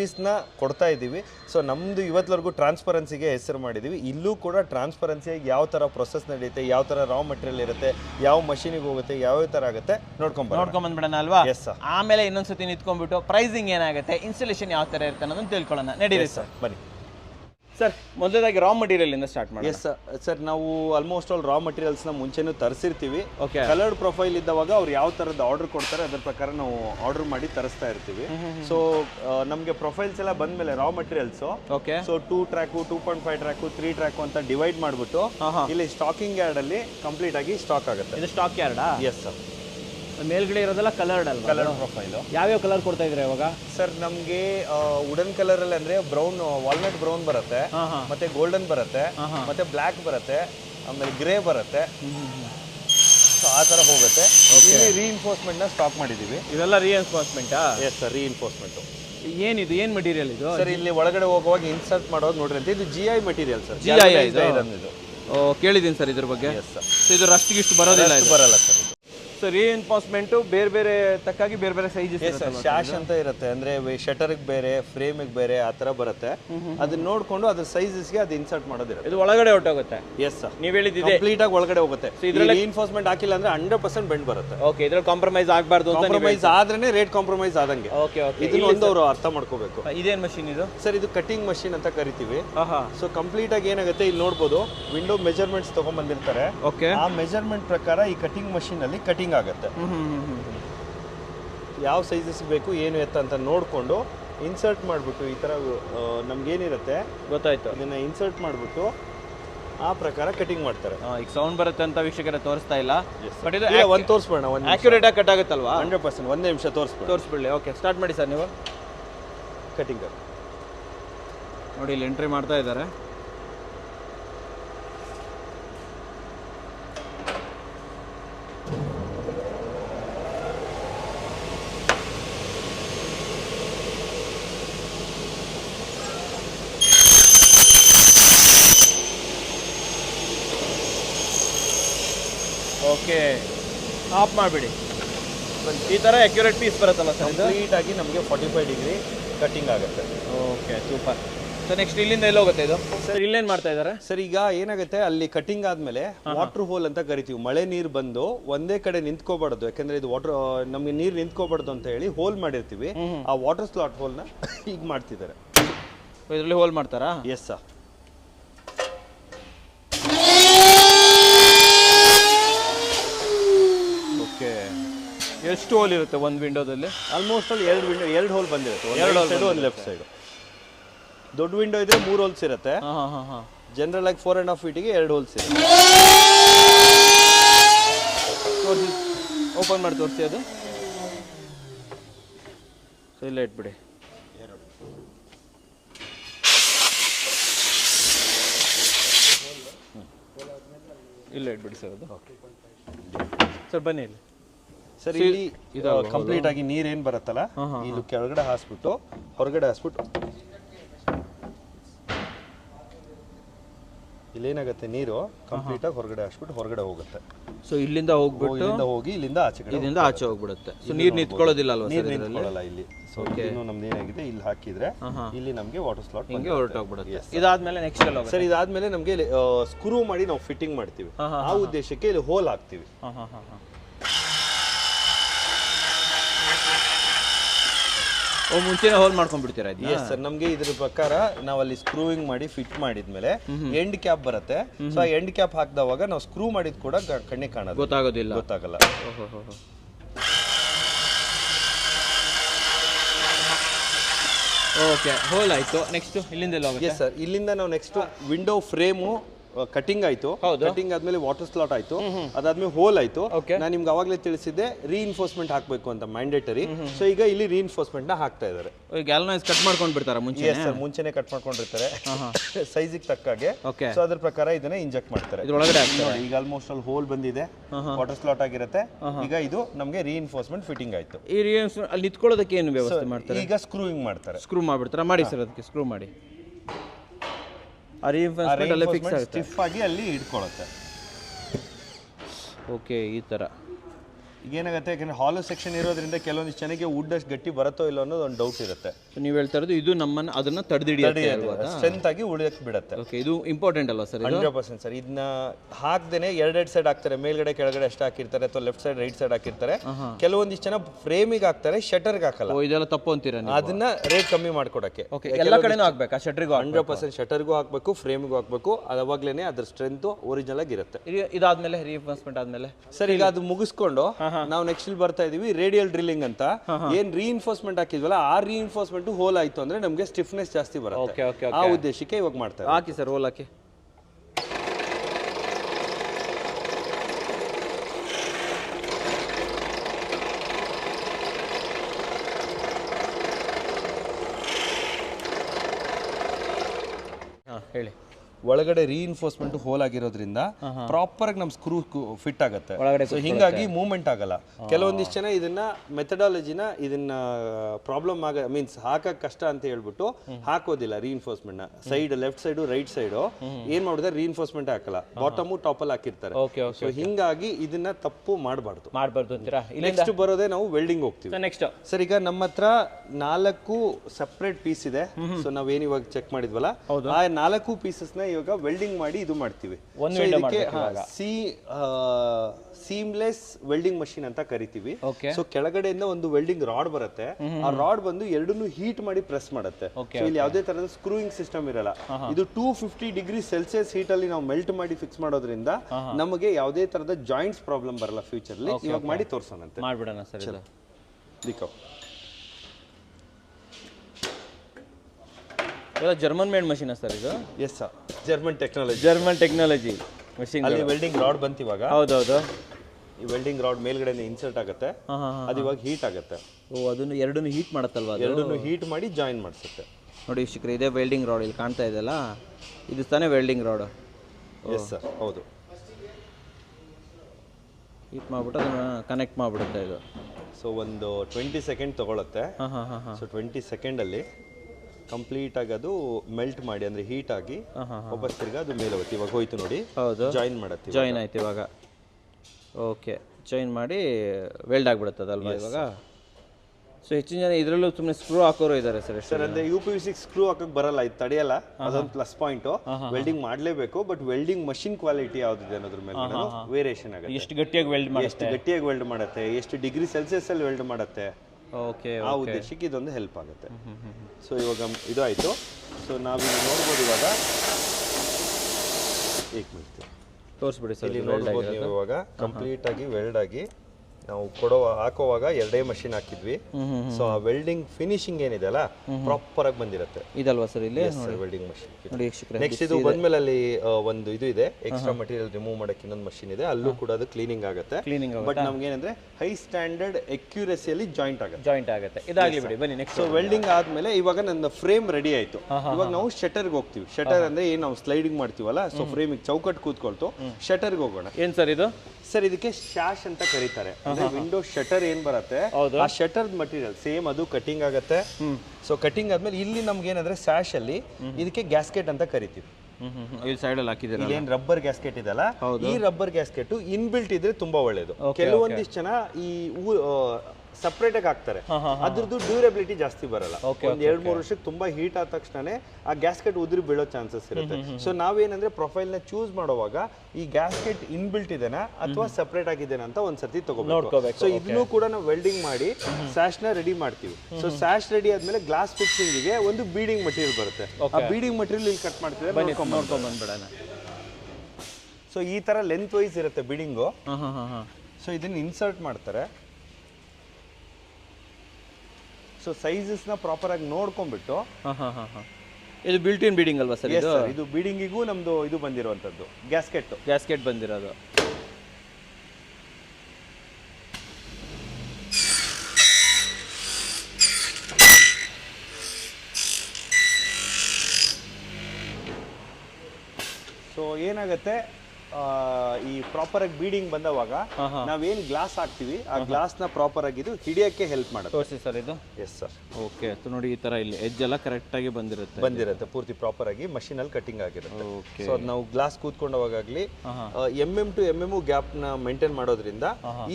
ಸರ್ವಿಸ್ನ ಕೊಡ್ತಾ ಇದ್ದೀವಿ. ಸೊ ನಮ್ಮದು ಇವತ್ತವರೆಗೂ ಟ್ರಾನ್ಸ್ಪರೆನ್ಸಿಗೆ ಹೆಸರು ಮಾಡಿದ್ದೀವಿ ಇಲ್ಲೂ ಕೂಡ ಟ್ರಾನ್ಸ್ಪರೆನ್ಸಿಯಾಗಿ ಯಾವ ಥರ ಪ್ರೊಸೆಸ್ ನಡೆಯುತ್ತೆ ಯಾವ ಥರ ರಾ ಮೆಟೀರಿಯಲ್ ಇರುತ್ತೆ ಯಾವ ಮಷೀನಿಗೆ ಹೋಗುತ್ತೆ ಯಾವ ಥರ ಆಗುತ್ತೆ ನೋಡ್ಕೊಂಬ ನೋಡ್ಕೊಂಬಂದ್ಬಿಡೋಣ ಅಲ್ವಾ? ಎಸ್ ಸರ್ ಆಮೇಲೆ ಇನ್ನೊಂದ್ಸತಿ ನಿಂತ್ಕೊಂಡ್ಬಿಟ್ಟು ಪ್ರೈಸಿಂಗ್ ಏನಾಗುತ್ತೆ ಇನ್ಸ್ಟಾಲೇಷನ್ ಯಾವ ಥರ ಇರುತ್ತೆ ಅನ್ನೋದನ್ನು ತಿಳ್ಕೊಳ್ಳೋಣ. ನಡೀರಿ ಸರ್ ಬನ್ನಿ. ಸರ್ ಮೊದಲದಾಗಿ ರಾ ಮಟೀರಿಯಲ್ ಇಂದ ಸ್ಟಾರ್ಟ್ ಮಾಡಿ ಎಸ್ ಸರ್ ನಾವು ಆಲ್ಮೋಸ್ಟ್ ಆಲ್ ರಾ ಮಟೀರಿಯಲ್ಸ್ನ ಮುಂಚೆನೂ ತರಿಸಿರ್ತೀವಿ. ಓಕೆ ಕಲರ್ಡ್ ಪ್ರೊಫೈಲ್ ಇದ್ದವಾಗ ಅವ್ರು ಯಾವ ಥರದ ಆರ್ಡರ್ ಕೊಡ್ತಾರೆ ಅದರ ಪ್ರಕಾರ ನಾವು ಆರ್ಡರ್ ಮಾಡಿ ತರಿಸ್ತಾ ಇರ್ತೀವಿ. ಸೊ ನಮಗೆ ಪ್ರೊಫೈಲ್ಸ್ ಎಲ್ಲ ಬಂದ್ಮೇಲೆ raw materials okay so two track two point five track three track ಅಂತ ಡಿವೈಡ್ ಮಾಡಿಬಿಟ್ಟು ಇಲ್ಲಿ ಸ್ಟಾಕಿಂಗ್ ಯಾರ್ಡ್ ಅಲ್ಲಿ ಕಂಪ್ಲೀಟ್ ಆಗಿ ಸ್ಟಾಕ್ ಆಗುತ್ತೆ. ಇದು ಸ್ಟಾಕ್ ಯಾರ್ಡಾ ಎಸ್ ಸರ್ ಮೇಲ್ಗಡೆ ಇರೋದೆಲ್ಲ ಕಲರ್ಡ್ ಅಲ್ಲ ಕಲರ್ ಪ್ರೊಫೈಲು ಯಾವ್ಯಾವ ಕಲರ್ ಕೊಡ್ತಾ ಇದ್ರೆ ಇವಾಗ? ಸರ್ ನಮಗೆ ವುಡನ್ ಕಲರ್ ಅಲ್ಲಿ ಅಂದ್ರೆ ಬ್ರೌನ್ ವಾಲ್ನಟ್ ಬ್ರೌನ್ ಬರುತ್ತೆ. ಮತ್ತೆ ಗೋಲ್ಡನ್ ಬರುತ್ತೆ. ಮತ್ತೆ ಬ್ಲ್ಯಾಕ್ ಬರುತ್ತೆ. ಆಮೇಲೆ ಗ್ರೇ ಬರುತ್ತೆ. ಸೊ ಆ ಥರ ಹೋಗುತ್ತೆ. ನ ಸ್ಟಾಕ್ ಮಾಡಿದೀವಿ. ಇದೆಲ್ಲ ರೀಎನ್ಫೋರ್ಸ್ಮೆಂಟಾ ಎಸ್ ಸರ್ ರೀಇನ್ಫೋರ್ಸ್ಮೆಂಟ್ ಏನಿದು? ಏನು ಮೆಟೀರಿಯಲ್ ಇದು? ಸರ್ ಇಲ್ಲಿ ಒಳಗಡೆ ಹೋಗುವಾಗ ಇನ್ಸರ್ಟ್ ಮಾಡೋದು ನೋಡ್ರಿ ಅಂತ. ಇದು G I material sir G ಇದು? ಇದು. ಓ ಕೇಳಿದ್ದೀನಿ ಸರ್ ಇದ್ರ ಬಗ್ಗೆ. ಎಸ್ ಸರ್ ಇದು ರಸ್ಟ್ ಗಿಸ್ಟ್ ಬರೋದಿಲ್ಲ ಬರಲ್ಲ ಸರ್ ಸೊ ರೀಎನ್ಫೋರ್ಸ್ಮೆಂಟ್ ಬೇರೆ ಬೇರೆ ತಕ್ಕಾಗಿ ಬೇರೆ ಬೇರೆ ಸೈಜಸ್ ಸರ್ ಶಾಶ್ ಅಂತ ಇರುತ್ತೆ. ಅಂದ್ರೆ ಶಟರ್ಗೆ ಬೇರೆ ಫ್ರೇಮಿಗೆ ಬೇರೆ ಆ ತರ ಬರುತ್ತೆ. ಅದನ್ನ ನೋಡ್ಕೊಂಡು ಅದ್ರ ಸೈಜಸ್ಗೆ ಅದು ಇನ್ಸರ್ಟ್ ಮಾಡೋದಿರುತ್ತೆ. ಇದು ಒಳಗಡೆ ಹೊಟ್ಟೋಗುತ್ತೆ ಎಸ್ ಸರ್ ನೀವ್ ಹೇಳಿದ್ದಿದೆ. ಕಂಪ್ಲೀಟ್ ಆಗಿ ಒಳಗಡೆ ಹೋಗುತ್ತೆ. ರೀಎನ್ಫೋರ್ಸ್ಮೆಂಟ್ ಹಾಕಿಲ್ಲ ಅಂದ್ರೆ ಹಂಡ್ರೆಡ್ ಪರ್ಸೆಂಟ್ ಬೆಂಡ್ ಬರುತ್ತೆ. ಓಕೆ ಇದ್ರಲ್ಲಿ ಕಾಂಪ್ರಮೈಸ್ ಆಗಬಾರ್ದು ಅಂತ ಕಾಂಪ್ರಮೈಸ್ ಆದ್ರೇನೆ ರೇಟ್ ಕಾಂಪ್ರಮೈಸ್ ಆದಂಗೆ. ಓಕೆ ಓಕೆ ಇದನ್ನ ಒಂದು ಅವರು ಅರ್ಥ ಮಾಡ್ಕೋಬೇಕು. ಇದೇನ್ ಮಷಿನ್ ಇದು? ಸರ್ ಇದು ಕಟಿಂಗ್ ಮಷಿನ್ ಅಂತ ಕರಿತೀವಿ. ಆಹಾ. ಸೊ ಕಂಪ್ಲೀಟ್ ಆಗಿ ಏನಾಗುತ್ತೆ ಇಲ್ಲಿ ನೋಡಬಹುದು ವಿಂಡೋ ಮೆಜರ್ಮೆಂಟ್ಸ್ ತಗೊಂಡ್ಬಂದಿರ್ತಾರೆ ಓಕೆ ಆ ಮೆಜರ್ಮೆಂಟ್ ಪ್ರಕಾರ ಈ ಕಟಿಂಗ್ ಮಷಿನ್ ಅಲ್ಲಿ ಕಟಿಂಗ್ ಆಗುತ್ತೆ ಹ್ಮ್ ಹ್ಮ್ ಯಾವ ಸೈಜಸ್ ಬೇಕು ಏನು ಎತ್ತ ಅಂತ ನೋಡಿಕೊಂಡು ಇನ್ಸರ್ಟ್ ಮಾಡಿಬಿಟ್ಟು ಈ ಥರ ನಮ್ಗೇನಿರುತ್ತೆ ಗೊತ್ತಾಯ್ತು. ಇದನ್ನು ಇನ್ಸರ್ಟ್ ಮಾಡಿಬಿಟ್ಟು ಆ ಪ್ರಕಾರ ಕಟಿಂಗ್ ಮಾಡ್ತಾರೆ. ಈಗ ಸೌಂಡ್ ಬರುತ್ತೆ ಅಂತ ವೀಕ್ಷಕರ ತೋರಿಸ್ತಾ ಇಲ್ಲ. ಬಟ್ ಇದು ಒಂದು ತೋರಿಸ್ಬೇಡ ಒಂದು ಆಕ್ಯುರೇಟ್ ಆಗಿ ಕಟ್ ಆಗುತ್ತಲ್ವಾ? ಹಂಡ್ರೆಡ್ ಪರ್ಸೆಂಟ್ ಒಂದೇ ನಿಮಿಷ ತೋರಿಸ್ಬಿಡಿ ತೋರಿಸ್ಬಿಡ್ಲಿ ಓಕೆ ಸ್ಟಾರ್ಟ್ ಮಾಡಿ ಸರ್ ನೀವು. ಕಟಿಂಗ್ ನೋಡಿ ಇಲ್ಲಿ ಎಂಟ್ರಿ ಮಾಡ್ತಾ ಇದ್ದಾರೆ ಓಕೆ ಆಫ್ ಮಾಡಿಬಿಡಿ. ಈ ಥರ ಅಕ್ಯುರೇಟ್ ಪೀಸ್ ಬರುತ್ತಲ್ಲ ಸರ್ ಇದು? ಆಗಿ ನಮಗೆ ಫಾರ್ಟಿ ಫೈವ್ ಡಿಗ್ರಿ ಕಟ್ಟಿಂಗ್ ಆಗುತ್ತೆ. ಓಕೆ ಸೂಪರ್ ಸರ್ ನೆಕ್ಸ್ಟ್ ಇಲ್ಲಿಂದ ಎಲ್ಲಿ ಹೋಗುತ್ತೆ ಇದು? ಸರ್ ಇಲ್ಲೇನು ಮಾಡ್ತಾ ಇದ್ದಾರೆ? ಸರ್ ಈಗ ಏನಾಗುತ್ತೆ ಅಲ್ಲಿ ಕಟಿಂಗ್ ಆದಮೇಲೆ ವಾಟರ್ ಹೋಲ್ ಅಂತ ಕರಿತೀವಿ. ಮಳೆ ನೀರು ಬಂದು ಒಂದೇ ಕಡೆ ನಿಂತ್ಕೋಬಾರ್ದು. ಯಾಕಂದ್ರೆ ಇದು ವಾಟರ್ ನಮಗೆ ನೀರು ನಿಂತ್ಕೋಬಾರ್ದು ಅಂತ ಹೇಳಿ ಹೋಲ್ ಮಾಡಿರ್ತೀವಿ. ಆ ವಾಟರ್ ಸ್ಲಾಟ್ ಹೋಲ್ನ ಈಗ ಮಾಡ್ತಿದ್ದಾರೆ. ಇದರಲ್ಲಿ ಹೋಲ್ ಮಾಡ್ತಾರಾ? ಎಸ್ ಸರ್ ಓಕೆ ಎಷ್ಟು ಹೋಲ್ ಇರುತ್ತೆ ಒಂದು ವಿಂಡೋದಲ್ಲಿ ಆಲ್ಮೋಸ್ಟ್ ಅಲ್ಲಿ ಎರಡು ವಿಂಡೋ ಎರಡು ಹೋಲ್ ಬಂದಿರುತ್ತೆ. ಎರಡು ಸೈಡ್ ಒಂದು ಲೆಫ್ಟ್ ಸೈಡ್ ದೊಡ್ಡ ವಿಂಡೋ ಇದ್ರೆ ಮೂರು ಹೋಲ್ಸ್ ಇರುತ್ತೆ. ಹಾಂ ಹಾಂ ಹಾಂ ಹಾಂ. ಜನರಲ್ ಆಗಿ ಫೋರ್ ಅಂಡ್ ಹಾಫ್ ಫೀಟಿಗೆ ಎರಡು ಹೋಲ್ಸ್ ಇರುತ್ತೆ. ತೋರಿಸಿ ಓಪನ್ ಮಾಡಿ ತೋರಿಸಿ ಅದು. ಇಲ್ಲ ಇಲ್ಲೇ ಇಟ್ಬಿಡಿ ಇಲ್ಲ ಇಟ್ಬಿಡಿ ಸರ್ ಅದು. ಸರ್ ಬನ್ನಿ ಇಲ್ಲಿ. ಸರ್ ಇಲ್ಲಿ ಕಂಪ್ಲೀಟ್ ಆಗಿ ನೀರ್ ಏನ್ ಬರುತ್ತಲ್ಲ ಇಲ್ಲಿ ಕೆಳಗಡೆ ಹಾಸ್ಬಿಟ್ಟು ಹೊರಗಡೆ ಹಾಸ್ಬಿಟ್ಟು. ಇಲ್ಲೇನಾಗುತ್ತೆ ನೀರು ಕಂಪ್ಲೀಟ್ ಆಗಿ ಹೊರಗಡೆ ಹಾಸ್ಬಿಟ್ಟು ಹೊರಗಡೆ ಹೋಗುತ್ತೆ. ಸೊ ಇಲ್ಲಿಂದ ಹೋಗ್ಬಿಟ್ಟು ಇಲ್ಲಿಂದ ಹೋಗಿ ಇಲ್ಲಿಂದ ಆಚೆ ಇಲ್ಲಿಂದ ಇದರಿಂದ ಆಚೆ ಹೋಗ್ಬಿಡುತ್ತೆ. ಸೊ ನೀರು ನಿಂತ್ಕೊಳ್ಳೋದಿಲ್ಲ ಅಲ್ವಾ ನೀರು ನಿಂತ್ಕೊಳ್ಳಲ್ಲ ಇಲ್ಲಿ. ಸೊ ಇನ್ನು ನಮ್ದು ಏನಾಗಿದೆ ಇಲ್ಲಿ ಹಾಕಿದ್ರೆ ಇಲ್ಲಿ ನಮಗೆ ವಾಟರ್ ಸ್ಲಾಟ್ ಹಿಂಗೆ ಹೊರಟೋಗ್ಬಿಡುತ್ತೆ. ಇದಾದ್ಮೇಲೆ ನೆಕ್ಸ್ಟ್ ಎಲ್ಲ ಸರ್ ಇದಾದ್ಮೇಲೆ ನಮಗೆ ಸ್ಕ್ರೂ ಮಾಡಿ ನಾವು ಫಿಟ್ಟಿಂಗ್ ಮಾಡ್ತೀವಿ. ಆ ಉದ್ದೇಶಕ್ಕೆ ಇಲ್ಲಿ ಹೋಲ್ ಹಾಕ್ತೀವಿ ಹಾಂ ಹಾಂ ಹಾಂ ಹಾಂ ಓ ಮುಂಚೆನೇ ಹೋಲ್ ಮಾಡ್ಕೊಂಡ್ಬಿಡ್ತೀರಾ ಇದನ್ನ? ಎಸ್ ಸರ್ ನಮಗೆ ಇದ್ರ ಪ್ರಕಾರ ನಾವು ಅಲ್ಲಿ ಸ್ಕ್ರೂವಿಂಗ್ ಮಾಡಿ ಫಿಟ್ ಮಾಡಿದ್ಮೇಲೆ ಎಂಡ್ ಕ್ಯಾಪ್ ಬರುತ್ತೆ. ಸೊ ಆ ಎಂಡ್ ಕ್ಯಾಪ್ ಹಾಕಿದವಾಗ ನಾವು ಸ್ಕ್ರೂ ಮಾಡಿದ ಕೂಡ ಗ- ಕಣ್ಣಿಗೆ ಕಾಣೋದು ಗೊತ್ತಾಗೋದಿಲ್ಲ. ಗೊತ್ತಾಗಲ್ಲ. ಓಕೆ ಹೋಲ್ ಆಯ್ತು. ನೆಕ್ಸ್ಟ್ ಇಲ್ಲಿಂದ ಎಲ್ಲ ಹೋಗುತ್ತೆ ಎಸ್ ಸರ್ ಇಲ್ಲಿಂದ ನಾವು ನೆಕ್ಸ್ಟ್ ವಿಂಡೋ ಫ್ರೇಮು ಕಟಿಂಗ್ ಆಯ್ತು. ಕಟಿಂಗ್ ಆದ್ಮೇಲೆ ವಾಟರ್ ಸ್ಲಾಟ್ ಆಯ್ತು. ಅದಾದ್ಮೇಲೆ ಹೋಲ್ ಆಯ್ತು. ನಾನು ನಿಮ್ಗೆ ಅವಾಗಲೇ ತಿಳಿಸಿದ್ದೆ ರೀಇನ್ಫೋರ್ಸ್ಮೆಂಟ್ ಹಾಕ್ಬೇಕು ಅಂತ ಮ್ಯಾಂಡೇಟರಿ ಸೊ ಈಗ ಇಲ್ಲಿ ರೀಇನ್ಫೋರ್ಸ್ಮೆಂಟ್ನ ಹಾಕ್ತಾ ಇದ್ದಾರೆ ಗ್ಯಾಲ್ನೈಸ್ ಕಟ್ ಮಾಡ್ಕೊಂಡು ಬಿಡ್ತಾರ ಮುಂಚೆ ಸರ್ ಮುಂಚೆನೆ ಕಟ್ ಮಾಡ್ಕೊಂಡಿರ್ತಾರೆ. ಸೈಜಿಗೆ ತಕ್ಕಾಗೆ ಸೊ ಅದ್ರ ಪ್ರಕಾರ ಇದನ್ನ ಇಂಜೆಕ್ಟ್ ಮಾಡ್ತಾರೆ. ಈಗ ಆಲ್ಮೋಸ್ಟ್ ಅಲ್ಲಿ ಹೋಲ್ ಬಂದಿದೆ. ವಾಟರ್ ಸ್ಲಾಟ್ ಆಗಿರುತ್ತೆ. ಈಗ ಇದು ನಮಗೆ ರೀಇನ್ಫೋರ್ಸ್ಮೆಂಟ್ ಫಿಟ್ಟಿಂಗ್ ಆಯ್ತು. ಈ ರೀಇನ್ಫೋರ್ಸ್ಮೆಂಟ್ ಅಲ್ಲಿ ನಿಂತ್ಕೊಳ್ಳೋದಕ್ಕೆ ಏನು ವ್ಯವಸ್ಥೆ ಮಾಡ್ತಾರೆ? ಈಗ ಸ್ಕ್ರೂವಿಂಗ್ ಮಾಡ್ತಾರೆ. ಸ್ಕ್ರೂ ಮಾಡ್ಬಿಡ್ತಾರ? ಮಾಡಿ ಸರ್ ಅದಕ್ಕೆ ಸ್ಕ್ರೂ ಮಾಡಿ. ರಿಇನ್ಫೋರ್ಸ್ಮೆಂಟ್ ಅಲ್ಲೇ ಫಿಕ್ಸ್ ಆಗುತ್ತೆ ಸ್ಟಿಫ್ ಆಗಿ ಅಲ್ಲಿ ಇಟ್ಕೊಳ್ಳುತ್ತೆ ಓಕೆ ಈ ಥರ ಏನಾಗುತ್ತೆ ಯಾಕಂದರೆ ಹಾಲು ಸೆಕ್ಷನ್ ಇರೋದ್ರಿಂದ ಕೆಲವೊಂದಿಷ್ಟು ಜನಕ್ಕೆ ವುಡ್ ಅಷ್ಟು ಗಟ್ಟಿ ಬರುತ್ತೋ ಇಲ್ಲ ಅನ್ನೋದು ಒಂದು ಡೌಟ್ ಇರುತ್ತೆ. ನೀವು ಹೇಳ್ತಾ ಇರೋದು ಇದು ನಮ್ಮನ್ನ ಅದನ್ನ ತಡೆದಿಡಿಯುತ್ತೆ ಅಲ್ವಾ ಸ್ಟ್ರೆಂತ್ ಆಗಿ ಉಳಿಯೋಕ್ಕೆ ಬಿಡುತ್ತೆ. ಓಕೆ ಇದು ಇಂಪಾರ್ಟೆಂಟ್ ಅಲ್ವಾ ಸರ್ ಹಂಡ್ರೆಡ್ ಪರ್ಸೆಂಟ್ ಸರ್. ಇದನ್ನ ಹಾಕ್ದೇನೆ ಎರಡೆರಡು ಸೈಡ್ ಹಾಕ್ತಾರೆ. ಮೇಲ್ಗಡೆ ಕೆಳಗಡೆ ಅಷ್ಟು ಹಾಕಿರ್ತಾರೆ ಅಥವಾ ಲೆಫ್ಟ್ ಸೈಡ್ ರೈಟ್ ಸೈಡ್ ಹಾಕಿರ್ತಾರೆ. ಕೆಲವೊಂದಿಷ್ಟು ಜನ ಫ್ರೇಮಿಗೆ ಹಾಕ್ತಾರೆ ಶಟರ್ಗೆ ಹಾಕಲ್ಲ. ಇದೆಲ್ಲ ತಪ್ಪು ಅಂತೀರ ಅದನ್ನ ರೇಟ್ ಕಮ್ಮಿ ಮಾಡ್ಕೊಡಕ್ಕೆ. ಓಕೆ ಎಲ್ಲ ಕಡೆನೂ ಹಾಕ್ಬೇಕಾ? ಶಟರ್ಗೂ ಹಂಡ್ರೆಡ್ ಪರ್ಸೆಂಟ್ ಶಟರ್ಗೂ ಹಾಕ್ಬೇಕು ಫ್ರೇಮ್ಗೂ ಹಾಕ್ಬೇಕು. ಅದು ಅವಾಗ್ಲೇನೆ ಅದ್ರ ಸ್ಟ್ರೆಂತ್ ಒರಿಜಿನಲ್ ಆಗಿರುತ್ತೆ ಇದಾದ್ಮೇಲೆ ರಿಇನ್ಫೋರ್ಸ್ಮೆಂಟ್ ಆದ್ಮೇಲೆ? ಸರ್ ಈಗ ಅದು ಮುಗಿಸ್ಕೊಂಡು ನಾವು ನೆಕ್ಸ್ಟ್ ಇಲ್ಲಿ ಬರ್ತಾ ಇದೀವಿ ರೇಡಿಯಲ್ ಡ್ರಿಲ್ಲಿಂಗ್ ಅಂತ. ಏನ್ ರೀಇನ್ಫೋರ್ಸ್ಮೆಂಟ್ ಹಾಕಿದ್ವಲ್ಲ ಆ ರೀಇನ್ಫೋರ್ಸ್ಮೆಂಟ್ ಹೋಲ್ ಆಯ್ತು ಅಂದ್ರೆ ನಮಗೆ ಸ್ಟಿಫ್ನೆಸ್ ಜಾಸ್ತಿ ಬರುತ್ತೆ. ಆ ಉದ್ದೇಶಕ್ಕೆ ಇವಾಗ ಮಾಡ್ತಾರೆ ಹಾಕಿ ಸರ್ ಹೋಲ್ ಹಾಕಿ. ಹಾಂ ಹೇಳಿ. ಒಳಗಡೆ ರೀಇನ್ಫೋರ್ಸ್ಮೆಂಟ್ ಹೋಲ್ ಆಗಿರೋದ್ರಿಂದ ಪ್ರಾಪರ್ ಆಗಿ ನಮ್ ಸ್ಕ್ರೂ ಫಿಟ್ ಆಗುತ್ತೆ. ಸೊ ಹಿಂಗಾಗಿ ಮೂವ್ಮೆಂಟ್ ಆಗಲ್ಲ. ಕೆಲವೊಂದಿಷ್ಟು ಜನ ಇದನ್ನ ಮೆಥಡಾಲಜಿನ ಇದನ್ನ ಪ್ರಾಬ್ಲಮ್ ಆಗ ಮೀನ್ಸ್ ಹಾಕಕ್ ಕಷ್ಟ ಅಂತ ಹೇಳ್ಬಿಟ್ಟು ಹಾಕೋದಿಲ್ಲ ರೀಇನ್ಫೋರ್ಸ್ಮೆಂಟ್ನ. Side left side right side ಏನ್ ಮಾಡಿದ್ರೆ ರೀಇನ್ಫೋರ್ಸ್ಮೆಂಟ್ ಹಾಕಲ್ಲ. ಬಾಟಮ್ ಟಾಪ್ ಅಲ್ಲಿ ಹಾಕಿರ್ತಾರೆ. ಸೊ ಹಿಂಗಾಗಿ ಇದನ್ನ ತಪ್ಪು ಮಾಡಬಾರ್ದು. ಮಾಡಬಾರ್ದು ನೆಕ್ಸ್ಟ್ ಬರೋದೇ ನಾವು ವೆಲ್ಡಿಂಗ್ ಹೋಗ್ತೀವಿ. ನೆಕ್ಸ್ಟ್ ಸರ್ ಈಗ ನಮ್ಮ ಹತ್ರ ನಾಲ್ಕು ಸಪ್ರೇಟ್ ಪೀಸ್ ಇದೆ. ಸೊ ನಾವೇನ್ ಇವಾಗ ಚೆಕ್ ಮಾಡಿದ್ವಲ್ಲ? ಆ ನಾಲ್ಕು ಪೀಸಸ್ನ ಇವಾಗ ವೆಲ್ಡಿಂಗ್ ಮಾಡಿ ಇದು ಮಾಡ್ತೀವಿ. ಸಿ ಸೀಮ್ಲೆಸ್ ವೆಲ್ಡಿಂಗ್ ಮಷಿನ್ ಅಂತ ಕರಿತೀವಿ. ಸೊ ಕೆಳಗಡೆಯಿಂದ ಒಂದು ವೆಲ್ಡಿಂಗ್ ರಾಡ್ ಬರುತ್ತೆ. ಆ ರಾಡ್ ಬಂದು ಎರಡನ್ನೂ ಹೀಟ್ ಮಾಡಿ ಪ್ರೆಸ್ ಮಾಡುತ್ತೆ. ಇಲ್ಲಿ ಯಾವುದೇ ತರದ ಸ್ಕ್ರೂಯಿಂಗ್ ಸಿಸ್ಟಮ್ ಇರಲ್ಲ. ಇದು two fifty degree Celsius heat ಅಲ್ಲಿ ನಾವು ಮೆಲ್ಟ್ ಮಾಡಿ ಫಿಕ್ಸ್ ಮಾಡೋದ್ರಿಂದ ನಮಗೆ ಯಾವುದೇ ತರದ ಜಾಯಿಂಟ್ಸ್ ಪ್ರಾಬ್ಲಮ್ ಬರಲ್ಲ ಫ್ಯೂಚರ್ ಇವಾಗ ಮಾಡಿ ತೋರಿಸೋಣ ಮಾಡ್ಬಿಡೋಣ ಸರ್ ಇದು ದಿಕ್ಕೋ ಎಲ್ಲ ಜರ್ಮನ್ ಮೇಡ್ ಮಷೀನಾ ಸರ್ ಇದು? Yes sir German technology German technology machine ಅಲ್ಲಿ ವೆಲ್ಡಿಂಗ್ ರಾಡ್ ಬಂತು ಇವಾಗ. ಹೌದೌದು. ಈ ವೆಲ್ಡಿಂಗ್ ರಾಡ್ ಮೇಲ್ಗಡೆ ಇನ್ಸರ್ಟ್ ಆಗುತ್ತೆ. ಅದು ಇವಾಗ ಹೀಟ್ ಆಗುತ್ತೆ. ಓ ಅದನ್ನು ಎರಡನ್ನು ಹೀಟ್ ಮಾಡುತ್ತಲ್ವಾ ಎರಡನ್ನು ಹೀಟ್ ಮಾಡಿ ಜಾಯಿನ್ ಮಾಡಿಸುತ್ತೆ. ನೋಡಿ ಶಿಖರ ಇದೇ ವೆಲ್ಡಿಂಗ್ ರಾಡ್ ಇಲ್ಲಿ ಕಾಣ್ತಾ ಇದೆಯಲ್ಲ ಇದು ತಾನೇ ವೆಲ್ಡಿಂಗ್ ರಾಡ್ ಎಸ್ ಸರ್ ಹೌದು. ಹೀಟ್ ಮಾಡಿಬಿಟ್ಟು ಅದನ್ನು ಕನೆಕ್ಟ್ ಮಾಡಿಬಿಡುತ್ತೆ ಇದು. ಸೊ ಒಂದು ಟ್ವೆಂಟಿ ಸೆಕೆಂಡ್ ತೊಗೊಳುತ್ತೆ. ಹಾಂ ಹಾಂ ಹಾಂ ಹಾಂ. ಸೊ ಟ್ವೆಂಟಿ ಸೆಕೆಂಡಲ್ಲಿ ಕಂಪ್ಲೀಟ್ ಆಗಿ ಅದು ಮೆಲ್ಟ್ ಮಾಡಿ ಅಂದ್ರೆ ಹೀಟ್ ಆಗಿ ವಾಪಸ್ ತಿರ್ಗಾ ಅದು ಮೇಲೆ ಹೋಗುತ್ತೆ ಇವಾಗ ಹೋಯ್ತು ನೋಡಿ. ಹೌದು. ಜಾಯಿನ್ ಮಾಡತ್ತೆ ಜಾಯಿನ್ ಆಯ್ತು ಇವಾಗ. ಓಕೆ ಜಾಯಿನ್ ಮಾಡಿ ವೆಲ್ಡ್ ಆಗಿಬಿಡುತ್ತೆ ಅದಲ್ವಾ ಇವಾಗ? ಸೊ ಹೆಚ್ಚಿನ ಜನ ಇದರಲ್ಲೂ ಸುಮ್ಮನೆ ಸ್ಕ್ರೂ ಹಾಕೋರು ಇದ್ದಾರೆ ಸರ್ ಸರ್ ಅಂದ್ರೆ ಯು ಪಿ ಸಿಕ್ಸ್ ಸ್ಕ್ರೂ ಹಾಕಕ್ ಬರಲ್ಲ ಇದು ತಡೆಯಲ್ಲ. ಅದೊಂದು ಪ್ಲಸ್ ಪಾಯಿಂಟ್ ವೆಲ್ಡಿಂಗ್ ಮಾಡಲೇಬೇಕು ಬಟ್ ವೆಲ್ಡಿಂಗ್ ಮಷಿನ್ ಕ್ವಾಲಿಟಿ ಯಾವ್ದಿದೆ ಅನ್ನೋದ್ರ ಮೇಲೆ ವೇರಿಯೇಷನ್ ಆಗುತ್ತೆ. ಎಷ್ಟು ಗಟ್ಟಿಯಾಗಿ ವೆಲ್ಡ್ ಮಾಡುತ್ತೆ? ಎಷ್ಟು ಗಟ್ಟಿಯಾಗಿ ವೆಲ್ಡ್ ಮಾಡುತ್ತೆ? ಎಷ್ಟು ಡಿಗ್ರಿ ಸೆಲ್ಸಿಯಸ್ ಅಲ್ಲಿ ವೆಲ್ಡ್ ಮಾಡುತ್ತೆ? ಓಕೆ ಆ ಉದ್ದೇಶಕ್ಕೆ ಇದೊಂದು ಹೆಲ್ಪ್ ಆಗುತ್ತೆ. ಸೊ ಇವಾಗ ಇದು ಆಯಿತು. ಸೊ ನಾವು ನೋಡ್ಬೋದು ಇವಾಗ. ಏಕ್ ಮಿನಿಟ್. ತೋರಿಸ್ಬಿಡಿ ಸರ್ ಇಲ್ಲಿ ನೋಡ್ಬೋದು ನೀವು ಇವಾಗ ಕಂಪ್ಲೀಟ್ ಆಗಿ ವೆಲ್ಡ್ ಆಗಿ ನಾವು ಕೊಡೋ ಹಾಕೋವಾಗ ಎರಡೇ ಮಷಿನ್ ಹಾಕಿದ್ವಿ. ಸೊ ಆ ವೆಲ್ಡಿಂಗ್ ಫಿನಿಶಿಂಗ್ ಏನಿದೆ ಅಲ್ಲ ಪ್ರಾಪರ್ ಆಗಿ ಬಂದಿರುತ್ತೆ. ಇದಲ್ವಾ ಸರ್ ಇಲ್ಲಿ? ವೆಲ್ಡಿಂಗ್ ಮಷಿನ್ ನೆಕ್ಸ್ಟ್ ಇದು ಬಂದ್ಮೇಲೆ ಅಲ್ಲಿ ಒಂದು ಇದು ಇದೆ. ಎಕ್ಸ್ಟ್ರಾ ಮಟೀರಿಯಲ್ ರಿಮೂವ್ ಮಾಡಕ್ಕೆ ಇನ್ನೊಂದು ಮಷಿನ್ ಇದೆ. ಅಲ್ಲೂ ಕೂಡ ಅದು ಕ್ಲೀನಿಂಗ್ ಆಗುತ್ತೆ. ಕ್ಲೀನಿಂಗ್ ಬಟ್ ನಮ್ಗೆ ಏನಂದ್ರೆ ಹೈ ಸ್ಟ್ಯಾಂಡರ್ಡ್ ಎಕ್ಯುರಸಿಯಲ್ಲಿ ಜಾಯಿಂಟ್ ಆಗುತ್ತೆ. ಜಾಯಿಂಟ್ ಆಗುತ್ತೆ. ಇದಾಗಲಿ ಬಿಡಿ ಬನ್ನಿ ನೆಕ್ಸ್ಟ್ ಸೊ ವೆಲ್ಡಿಂಗ್ ಆದ್ಮೇಲೆ ಇವಾಗ ನನ್ನ ಫ್ರೇಮ್ ರೆಡಿ ಆಯ್ತು. ಇವಾಗ ನಾವು ಶಟರ್ಗೆ ಹೋಗ್ತೀವಿ. ಶಟರ್ ಅಂದ್ರೆ ಏನ್ ನಾವು ಸ್ಲೈಡಿಂಗ್ ಮಾಡ್ತೀವಲ್ಲ ಸೊ ಫ್ರೇಮಿಗೆ ಚೌಕಟ್ ಕೂತ್ಕೊಳ್ತು. ಶಟರ್ಗೆ ಹೋಗೋಣ. ಏನ್ ಸರ್ ಇದು? ಸರ್ ಇದಕ್ಕೆ ಶಾಶ್ ಅಂತ ಕರೀತಾರೆ. ವಿಂಡೋ ಶಟರ್ ಏನ್ ಬರುತ್ತೆ. ಆ ಶಟರ್ ಮಟೀರಿಯಲ್ ಸೇಮ್ ಅದು ಕಟಿಂಗ್ ಆಗುತ್ತೆ. ಸೊ ಕಟಿಂಗ್ ಆದ್ಮೇಲೆ ಇಲ್ಲಿ ನಮ್ಗೆ ಏನಂದ್ರೆ ಸ್ಯಾಶ್ ಅಲ್ಲಿ ಇದಕ್ಕೆ ಗ್ಯಾಸ್ಕೆಟ್ ಅಂತ ಕರಿತೀವಿ. ಸೈಡ್ ಇಲ್ಲಿ ಹಾಕಿದ್ದೀರಾ ಇಲ್ಲೇನ್ ರಬ್ಬರ್ ಗ್ಯಾಸ್ಕೆಟ್ ಇದೆಲ್ಲ ಈ ರಬ್ಬರ್ ಗ್ಯಾಸ್ಕೆಟ್ ಇನ್ಬಿಲ್ಟ್ ಇದ್ರೆ ತುಂಬಾ ಒಳ್ಳೇದು. ಕೆಲವೊಂದಿಷ್ಟು ಜನ ಈ ಸಪ್ರೇಟ್ ಆಗಿ ಹಾಕ್ತಾರೆ. ಅದ್ರದ್ದು ಡ್ಯೂರಬಿಲಿಟಿ ಜಾಸ್ತಿ ಬರಲ್ಲ. ಒಂದು ಎರಡ್ ಮೂರು ವರ್ಷಕ್ಕೆ ತುಂಬಾ ಹೀಟ್ ಆದ ತಕ್ಷಣನೇ ಆ ಗ್ಯಾಸ್ಕೆಟ್ ಉದುರಿ ಬೀಳೋ ಚಾನ್ಸಸ್ ಇರುತ್ತೆ. ಸೊ ನಾವೇನಂದ್ರೆ ಪ್ರೊಫೈಲ್ನ ಚೂಸ್ ಮಾಡುವಾಗ ಈ ಗ್ಯಾಸ್ಕೆಟ್ ಇನ್ಬಿಲ್ಟ್ ಇದೆನಾ ಅಥವಾ ಸಪ್ರೇಟ್ ಆಗಿದೆನಾ ಅಂತ ಒಂದ್ಸರ್ತಿ ತಗೋಬೇಕು. ಸೊ ಇದನ್ನು ಕೂಡ ನಾವು ವೆಲ್ಡಿಂಗ್ ಮಾಡಿ ಸ್ಯಾಶ್ನ ರೆಡಿ ಮಾಡ್ತೀವಿ. ಸೊ ಸ್ಯಾಶ್ ರೆಡಿ ಆದ್ಮೇಲೆ ಗ್ಲಾಸ್ ಫಿಕ್ಸಿಂಗ್ಗೆ ಒಂದು ಬೀಡಿಂಗ್ ಮಟೀರಿಯಲ್ ಬರುತ್ತೆ. ಆ ಬೀಡಿಂಗ್ ಮಟೀರಿಯಲ್ ಇಲ್ಲಿ ಕಟ್ ಮಾಡ್ತಿದ್ರೆ ಬಂದ್ಬಿಡೋಣ. ಸೊ ಈ ತರ ಲೆಂತ್ ವೈಸ್ ಇರುತ್ತೆ ಬೀಡಿಂಗು ಸೊ ಇದನ್ನ ಇನ್ಸರ್ಟ್ ಮಾಡ್ತಾರೆ. ಸೊ ಸೈಜಸ್ನ ಪ್ರಾಪರ್ ಆಗಿ ನೋಡ್ಕೊಂಡ್ಬಿಟ್ಟು ಹಾಂ ಹಾಂ ಹಾಂ ಹಾಂ. ಇದು ಬಿಲ್ಟ್ ಇನ್ ಬೀಡಿಂಗ್ ಅಲ್ವಾ ಸರ್ ಇದು? ಇದು ಬೀಡಿಂಗಿಗೂ ನಮ್ದು ಇದು ಬಂದಿರುವಂತದ್ದು ಗ್ಯಾಸ್ಕೆಟ್ ಗ್ಯಾಸ್ಕೆಟ್ ಬಂದಿರೋದು. ಸೊ ಏನಾಗುತ್ತೆ? ಈ ಪ್ರಾಪರ್ ಆಗಿ ಬೀಡಿಂಗ್ ಬಂದವಾಗ ನಾವ್ ಏನ್ ನಾವೇನ್ ಗ್ಲಾಸ್ ಹಾಕ್ತಿವಿ ಆ ಗ್ಲಾಸ್ನ ಪ್ರಾಪರ್ ಆಗಿ ಇದು ಹಿಡಿಯಕ್ಕೆ ಹೆಲ್ಪ್ ಮಾಡುತ್ತೆ. ತೋರಿಸಿ ಸರ್ ಇದು? ಎಸ್ ಸರ್ ಓಕೆ ನೋಡಿ ಈ ತರ ಇಲ್ಲಿ ಎಜ್ ಎಲ್ಲ ಕರೆಕ್ಟಾಗಿ ಬಂದಿರುತ್ತೆ. ಬಂದಿರುತ್ತೆ ಪೂರ್ತಿ ಪ್ರಾಪರ್ ಆಗಿ ಮಷೀನ್ ಅಲ್ಲಿ ಕಟಿಂಗ್ ಆಗಿರುತ್ತೆ. ಸೊ ಅದ್ ನಾವು glass ಕೂತ್ಕೊಂಡವಾಗಲಿ M M two M M ಗ್ಯಾಪ್ನ maintain ಮಾಡೋದ್ರಿಂದ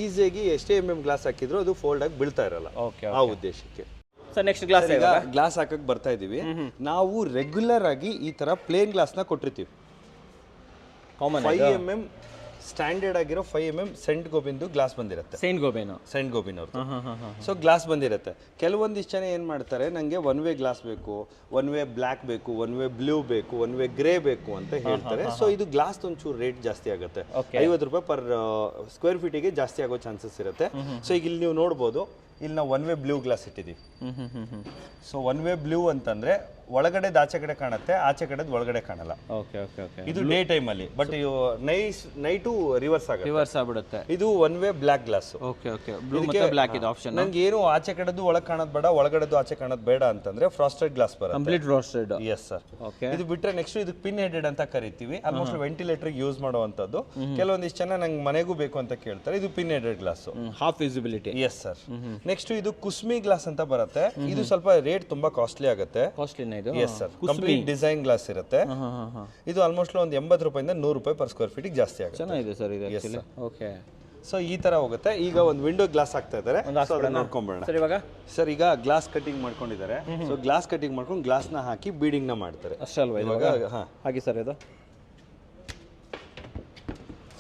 ಈಸಿಯಾಗಿ ಎಷ್ಟೇ ಎಂ ಗ್ಲಾಸ್ ಹಾಕಿದ್ರು ಅದು ಫೋಲ್ಡ್ ಆಗಿ ಬೀಳ್ತಾ ಇರಲ್ಲ. ಆ ಉದ್ದೇಶಕ್ಕೆ. ನೆಕ್ಸ್ಟ್ ಗ್ಲಾಸ್ ಈಗ ಗ್ಲಾಸ್ ಹಾಕಕ್ ಬರ್ತಾ ಇದೀವಿ. ನಾವು ರೆಗ್ಯುಲರ್ ಆಗಿ ಈ ತರ ಪ್ಲೇನ್ ಗ್ಲಾಸ್ನ ಕೊಟ್ಟಿರ್ತೀವಿ. Common five M M standard ಆಗಿರೋ ಫೈವ್ ಎಂ ಎಂ ಸೆಂಟ್ ಗೋಬಿಂದು ಗ್ಲಾಸ್ ಬಂದಿರುತ್ತೆ. ಸೆಂಟ್ ಗೋಬಿನ ಸೆಂಟ್ ಹಾಂ ಸೊ ಗ್ಲಾಸ್ ಬಂದಿರುತ್ತೆ. ಕೆಲವೊಂದಿಷ್ಟು ಜನ ಏನು ಮಾಡ್ತಾರೆ ನನಗೆ ಒನ್ ವೇ ಗ್ಲಾಸ್ ಬೇಕು ಒನ್ ವೇ ಬ್ಲ್ಯಾಕ್ ಬೇಕು ಒನ್ ವೇ ಬ್ಲೂ ಬೇಕು ಒನ್ ವೇ ಗ್ರೇ ಬೇಕು ಅಂತ ಹೇಳ್ತಾರೆ. ಸೊ ಇದು ಗ್ಲಾಸ್ ಒಂಚೂರು ರೇಟ್ ಜಾಸ್ತಿ ಆಗುತ್ತೆ. ಐವತ್ತು ರೂಪಾಯಿ ಪರ್ ಸ್ಕ್ವೇರ್ ಫೀಟಿಗೆ ಜಾಸ್ತಿ ಆಗೋ ಚಾನ್ಸಸ್ ಇರುತ್ತೆ. ಸೊ ಈಗ ಇಲ್ಲಿ ನೀವು ನೋಡ್ಬೋದು ಇಲ್ಲಿ ನಾವು ಒನ್ ವೇ ಬ್ಲೂ ಗ್ಲಾಸ್ ಇಟ್ಟಿದ್ದೀವಿ. ಸೊ ಒನ್ ವೇ ಬ್ಲೂ ಅಂತಂದ್ರೆ ಒಳಗಡೆ ಆಚೆ ಕಡೆ ಕಾಣುತ್ತೆ ಆಚೆ ಕಡೆದು ಒಳಗಡೆ ಕಾಣಲ್ಲ. ಓಕೆ ಓಕೆ ಓಕೆ ಇದು ಡೇ ಟೈಮ್ ಅಲ್ಲಿ ಬಟ್ ನೈಸ್ ನೈಟು ರಿವರ್ಸ್ ಆಗುತ್ತೆ. ರಿವರ್ಸ್ ಆಗ್ಬಿಡುತ್ತೆ. ಇದು one way black glass okay okay blue ಮತ್ತೆ ಬ್ಲ್ಯಾಕ್ ಇದೆ ಆಪ್ಷನ್ ನಂಗೆ ಏನು ಆಚೆ ಕಡೆದು ಒಳಗೆ ಕಾಣೋದು ಬೇಡ ಒಳಗಡೆದು ಆಚೆ ಕಾಣೋದು ಬೇಡ ಅಂತಂದ್ರೆ ಫ್ರಾಸ್ಟೆಡ್ ಗ್ಲಾಸ್ ಬರುತ್ತೆ. Complete frosted yes sir okay ಇದು ಬಿಟ್ರೆ ನೆಕ್ಸ್ಟ್ ಇದು ಪಿನ್ ಹೆಡೆಡ್ ಅಂತ ಕರಿತೀವಿ. ಆಲ್ಮೋಸ್ಟ್ ವೆಂಟಿಲೇಟರ್ ಯೂಸ್ ಮಾಡುವಂತದ್ದು ಕೆಲವೊಂದಿಷ್ಟು ಜನ ನಂಗೆ ಮನೆಗೂ ಬೇಕು ಅಂತ ಕೇಳ್ತಾರೆ ಇದು pin headed glass half visibility yes sir next ಇದು ಕುಸ್ಮಿ ಗ್ಲಾಸ್ ಅಂತ ಬರುತ್ತೆ. ಇದು ಸ್ವಲ್ಪ ರೇಟ್ ತುಂಬಾ ಕಾಸ್ಟ್ಲಿ ಆಗುತ್ತೆ. ಕಾಸ್ಟ್ಲಿನ ಇದು? Yes sir complete design glass ಇರುತ್ತೆ. ಇದು ಆಲ್ಮೋಸ್ಟ್ ಒಂದು ಎಂಬತ್ತು ರೂಪಾಯಿಂದ ನೂರು ರೂಪಾಯಿ ಪರ್ ಸ್ಕ್ವೇರ್ ಫೀಟ್ ಜಾಸ್ತಿ ಆಗುತ್ತೆ. ಚೆನ್ನಾಗಿದೆ ಸರ್ ಇದು ಓಕೆ ಸೊ ಈ ತರ ಹೋಗುತ್ತೆ. ಈಗ ಒಂದು ವಿಂಡೋ ಗ್ಲಾಸ್ ಆಗ್ತಾ ಇದ್ದಾರೆ. ಸರ್ ಇವಾಗ? ಸರ್ ಈಗ ಗ್ಲಾಸ್ ಕಟಿಂಗ್ ಮಾಡ್ಕೊಂಡಿದ್ದಾರೆ. ಸೊ ಗ್ಲಾಸ್ ಕಟಿಂಗ್ ಮಾಡ್ಕೊಂಡು ಗ್ಲಾಸ್ನ ಹಾಕಿ ಬೀಡಿಂಗ್ನ ಮಾಡ್ತಾರೆ. ಅಷ್ಟೇ ಅಲ್ವಾ ಇವಾಗ ಹಾಗೆ? ಸರ್ ಇದು?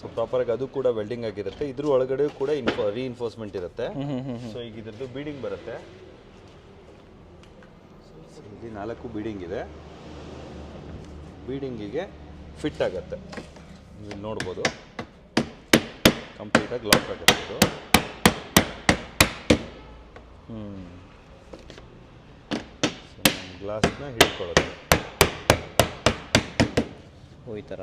ಸೊ ಪ್ರಾಪರ್ ಆಗಿ ಅದು ಕೂಡ ವೆಲ್ಡಿಂಗ್ ಆಗಿರುತ್ತೆ. ಇದ್ರ ಒಳಗಡೆ ಕೂಡ ಇನ್ಫೋ ರೀಇನ್ಫೋರ್ಸ್ಮೆಂಟ್ ಇರುತ್ತೆ. ಸೊ ಈಗ ಇದ್ರದ್ದು ಬೀಡಿಂಗ್ ಬರುತ್ತೆ. ಇಲ್ಲಿ ನಾಲ್ಕು ಬೀಡಿಂಗ್ ಇದೆ. ಬೀಡಿಂಗಿಗೆ ಫಿಟ್ ಆಗುತ್ತೆ. ನೀವು ನೋಡ್ಬೋದು. ಕಂಪ್ಲೀಟಾಗಿ ಲಾಕ್ ಆಗುತ್ತೆ ಇದು. ಹ್ಞೂ ಗ್ಲಾಸ್ನ ಹಿಡ್ಕೊಳ್ಳುತ್ತೆ ಓ, ಈ ಥರ.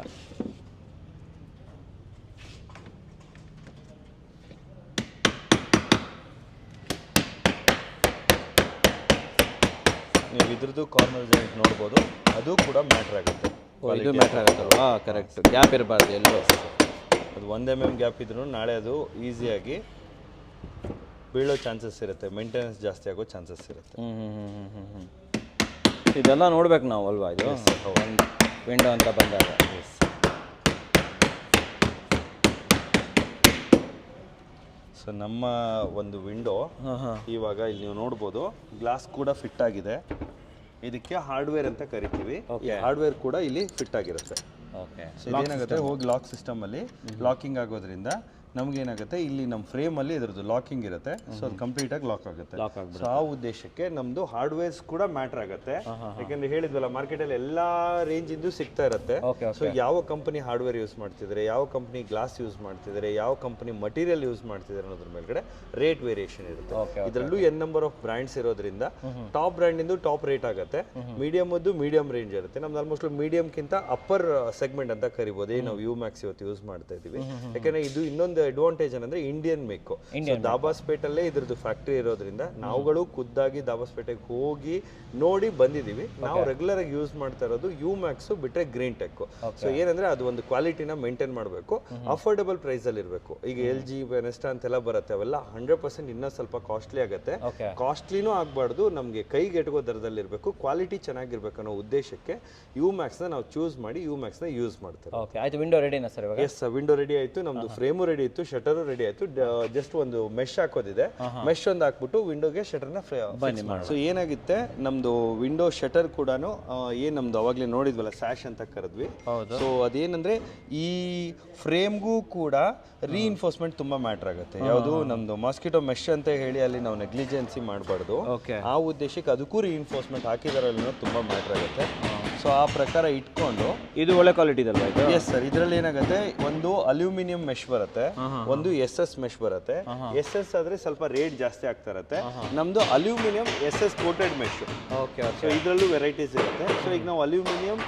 ಇದ್ರದ್ದು ಕಾರ್ನರ್ ಜಾಯಿಂಟ್ ನೋಡ್ಬೋದು. ಅದು ಕೂಡ ಮ್ಯಾಟ್ರ್ ಆಗುತ್ತೆ. ಇದು ಮ್ಯಾಟ್ರ್ ಆಗುತ್ತಲ್ವಾ? ಕರೆಕ್ಟ್ ಗ್ಯಾಪ್ ಇರಬಾರ್ದು ಎಲ್ಲೂ. ಅದು ಒಂದು ಎಂ ಎಂ ಗ್ಯಾಪ್ ಇದ್ರೂ ನಾಳೆ ಅದು ಈಸಿಯಾಗಿ ಬೀಳೋ ಚಾನ್ಸಸ್ ಇರುತ್ತೆ. ಮೇಂಟೆನೆನ್ಸ್ ಜಾಸ್ತಿ ಆಗೋ ಚಾನ್ಸಸ್ ಇರುತ್ತೆ. ಇದೆಲ್ಲ ನೋಡ್ಬೇಕು ನಾವು ಅಲ್ವಾ ಇದು? ವಿಂಡೋ ಅಂತ ಬಂದಾಗ. ಸೊ ನಮ್ಮ ಒಂದು ವಿಂಡೋ ಇವಾಗ ಇಲ್ಲಿ ನೀವು ನೋಡ್ಬೋದು. ಗ್ಲಾಸ್ ಕೂಡ ಫಿಟ್ ಆಗಿದೆ. ಇದಕ್ಕೆ ಹಾರ್ಡ್ವೇರ್ ಅಂತ ಕರಿತೀವಿ. ಈ ಹಾರ್ಡ್ವೇರ್ ಕೂಡ ಇಲ್ಲಿ ಫಿಟ್ ಆಗಿರುತ್ತೆ. ಓಕೆ ಸೊ ಇದೇನಾಗುತ್ತೆ? ಹೋಗಿ ಲಾಕ್ ಸಿಸ್ಟಮ್ ಅಲ್ಲಿ ಲಾಕಿಂಗ್ ಆಗೋದ್ರಿಂದ ನಮ್ಗೆ ಏನಾಗುತ್ತೆ ಇಲ್ಲಿ ನಮ್ಮ ಫ್ರೇಮ್ ಅಲ್ಲಿ ಇದ್ರದ್ದು ಲಾಕಿಂಗ್ ಇರುತ್ತೆ ಸೊ ಅದು ಕಂಪ್ಲೀಟ್ ಆಗಿ ಲಾಕ್ ಆಗುತ್ತೆ ಸೊ ಆ ಉದ್ದೇಶಕ್ಕೆ ನಮ್ದು ಹಾರ್ಡ್ವೇರ್ಸ್ ಕೂಡ ಮ್ಯಾಟರ್ ಆಗುತ್ತೆ. ಯಾಕಂದ್ರೆ ಹೇಳಿದ್ವಲ್ಲ ಮಾರ್ಕೆಟ್ ಅಲ್ಲಿ ಎಲ್ಲಾ ರೇಂಜ್ ಇಂದು ಸಿಗ್ತಾ ಇರುತ್ತೆ. ಸೊ ಯಾವ ಕಂಪನಿ ಹಾರ್ಡ್ವೇರ್ ಯೂಸ್ ಮಾಡ್ತಿದ್ರೆ ಯಾವ ಕಂಪನಿ ಗ್ಲಾಸ್ ಯೂಸ್ ಮಾಡ್ತಿದ್ರೆ ಯಾವ ಕಂಪನಿ ಮಟೀರಿಯಲ್ ಯೂಸ್ ಮಾಡ್ತಿದ್ರೆ ಅನ್ನೋದ್ರ ಮೇಲ್ಗಡೆ ರೇಟ್ ವೇರಿಯೇಷನ್ ಇರುತ್ತೆ. ಇದರಲ್ಲೂ ಎನ್ ನಂಬರ್ ಆಫ್ ಬ್ರ್ಯಾಂಡ್ಸ್ ಇರೋದ್ರಿಂದ ಟಾಪ್ ಬ್ರ್ಯಾಂಡ್ ಇಂದು ಟಾಪ್ ರೇಟ್ ಆಗುತ್ತೆ. ಮೀಡಿಯಂ ಅದು ಮೀಡಿಯಂ ರೇಂಜ್ ಇರುತ್ತೆ. ನಮ್ದು ಆಲ್ಮೋಸ್ಟ್ ಮೀಡಿಯಂಕ್ಕಿಂತ ಅಪ್ಪರ್ ಸೆಗ್ಮೆಂಟ್ ಅಂತ ಕರಿಬಹುದು ನಾವು ಯು ಮ್ಯಾಕ್ಸ್ ಇವತ್ತು ಯೂಸ್ ಮಾಡ್ತಾ ಇದೀವಿ. ಯಾಕಂದ್ರೆ ಇದು ಇನ್ನೊಂದು ಅಡ್ವಾಂಟೇಜ್ ಏನಂದ್ರೆ ಇಂಡಿಯನ್ ಮೇಕ್ ದಾಬಾಸ್ಪೇಟಲ್ಲೇ ಇದ್ರದ್ದು ಫ್ಯಾಕ್ಟ್ರಿ ಇರೋದ್ರಿಂದ ನಾವುಗಳು ಖುದ್ದಾಗಿ ದಾಬಾಸ್ಪೇಟೆಗೆ ಹೋಗಿ ನೋಡಿ ಬಂದಿದೀವಿ ನಾವು ರೆಗ್ಯುಲರ್ ಆಗಿ ಯೂಸ್ ಮಾಡ್ತಾ ಇರೋದು ಯು ಮ್ಯಾಕ್ಸ್ ಬಿಟ್ರೆ ಗ್ರೀನ್ ಟೆಕ್ ಸೊ ಏನಂದ್ರೆ ಅದು ಒಂದು ಕ್ವಾಲಿಟಿನ ಮೇಂಟೈನ್ ಮಾಡಬೇಕು. ಅಫೋರ್ಡಬಲ್ ಪ್ರೈಸ್ ಅಲ್ಲಿ ಇರಬೇಕು. ಈಗ ಎಲ್ ಜಿ ವೆನೆಸ್ಟಾ ಅಂತೆಲ್ಲ ಬರುತ್ತೆ ಅವೆಲ್ಲ ಹಂಡ್ರೆಡ್ ಪರ್ಸೆಂಟ್ ಇನ್ನೂ ಸ್ವಲ್ಪ ಕಾಸ್ಟ್ಲಿ ಆಗುತ್ತೆ. ಕಾಸ್ಟ್ಲಿನೂ ಆಗಬಾರ್ದು ನಮಗೆ ಕೈಗೆಟುಕೋ ದರದಲ್ಲಿ ಇರಬೇಕು ಕ್ವಾಲಿಟಿ ಚೆನ್ನಾಗಿರ್ಬೇಕು ಅನ್ನೋ ಉದ್ದೇಶಕ್ಕೆ ಯು ನ ನಾವು ಚೂಸ್ ಮಾಡಿ ಯು ನ ಯೂಸ್ ಮಾಡ್ತೇವೆ. ಓಕೆ ಆಯ್ತು ವಿಂಡೋ ರೆಡಿನಾ ಸರ್ ಇವಾಗ? ಎಸ್ ವಿಂಡೋ ರೆಡಿ ಆಯ್ತು ನಮ್ದು ಫ್ರೇಮು ರೆಡಿ ಆಯ್ತು ಶಟರ್ ರೆಡಿ ಆಯ್ತು. ಜಸ್ಟ್ ಒಂದು ಮೆಶ್ ಹಾಕೋದಿದೆ. ಮೆಶ್ ಒಂದು ಹಾಕ್ಬಿಟ್ಟು ವಿಂಡೋಗೆ ಶಟರ್ನ ಬನ್ನಿ ಸೊ ಏನಾಗುತ್ತೆ ನಮ್ದು ವಿಂಡೋ ಶಟರ್ ಕೂಡ ಏನ್ ನಮ್ದು ಅವಾಗ್ಲೇ ನೋಡಿದ್ವಲ್ಲ ಸ್ಯಾಶ್ ಅಂತ ಕರೆದ್ವಿ. ಸೊ ಅದೇನಂದ್ರೆ ಈ ಫ್ರೇಮ್ಗೂ ಕೂಡ ರೀಇನ್ಫೋರ್ಸ್ಮೆಂಟ್ ತುಂಬಾ ಮ್ಯಾಟರ್ ಆಗುತ್ತೆ. ಯಾವುದು ನಮ್ದು ಮಾಸ್ಕಿಟೋ ಮೆಶ್ ಅಂತ ಹೇಳಿ ಅಲ್ಲಿ ನಾವು ನೆಗ್ಲಿಜೆನ್ಸಿ ಮಾಡಬಾರ್ದು. ಆ ಉದ್ದೇಶಕ್ಕೆ ಅದಕ್ಕೂ ರೀಇನ್ಫೋರ್ಸ್ಮೆಂಟ್ ಹಾಕಿದಾರಲ್ಲ ತುಂಬಾ ಮ್ಯಾಟರ್ ಆಗುತ್ತೆ. ಸೊ ಆ ಪ್ರಕಾರ ಇಟ್ಕೊಂಡು ಇದು ಒಳ್ಳೆ ಕ್ವಾಲಿಟಿ ಎಸ್ ಸರ್ ಇದರಲ್ಲಿ ಏನಾಗುತ್ತೆ ಒಂದು ಅಲ್ಯೂಮಿನಿಯಂ ಮೆಶ್ ಬರುತ್ತೆ. ಒಂದು ಎಸ್ ಎಸ್ ಮೆಶ್ ಬರುತ್ತೆ. ಎಸ್ ಎಸ್ ಆದ್ರೆ ಸ್ವಲ್ಪ ರೇಟ್ ಜಾಸ್ತಿ ಆಗ್ತಾ ಇರುತ್ತೆ. ನಮ್ದು aluminium S S coated mesh. Okay so ಇದರಲ್ಲೂ ವೆರೈಟೀಸ್ ಇರುತ್ತೆ. ಸೊ ಈಗ ನಾವು aluminium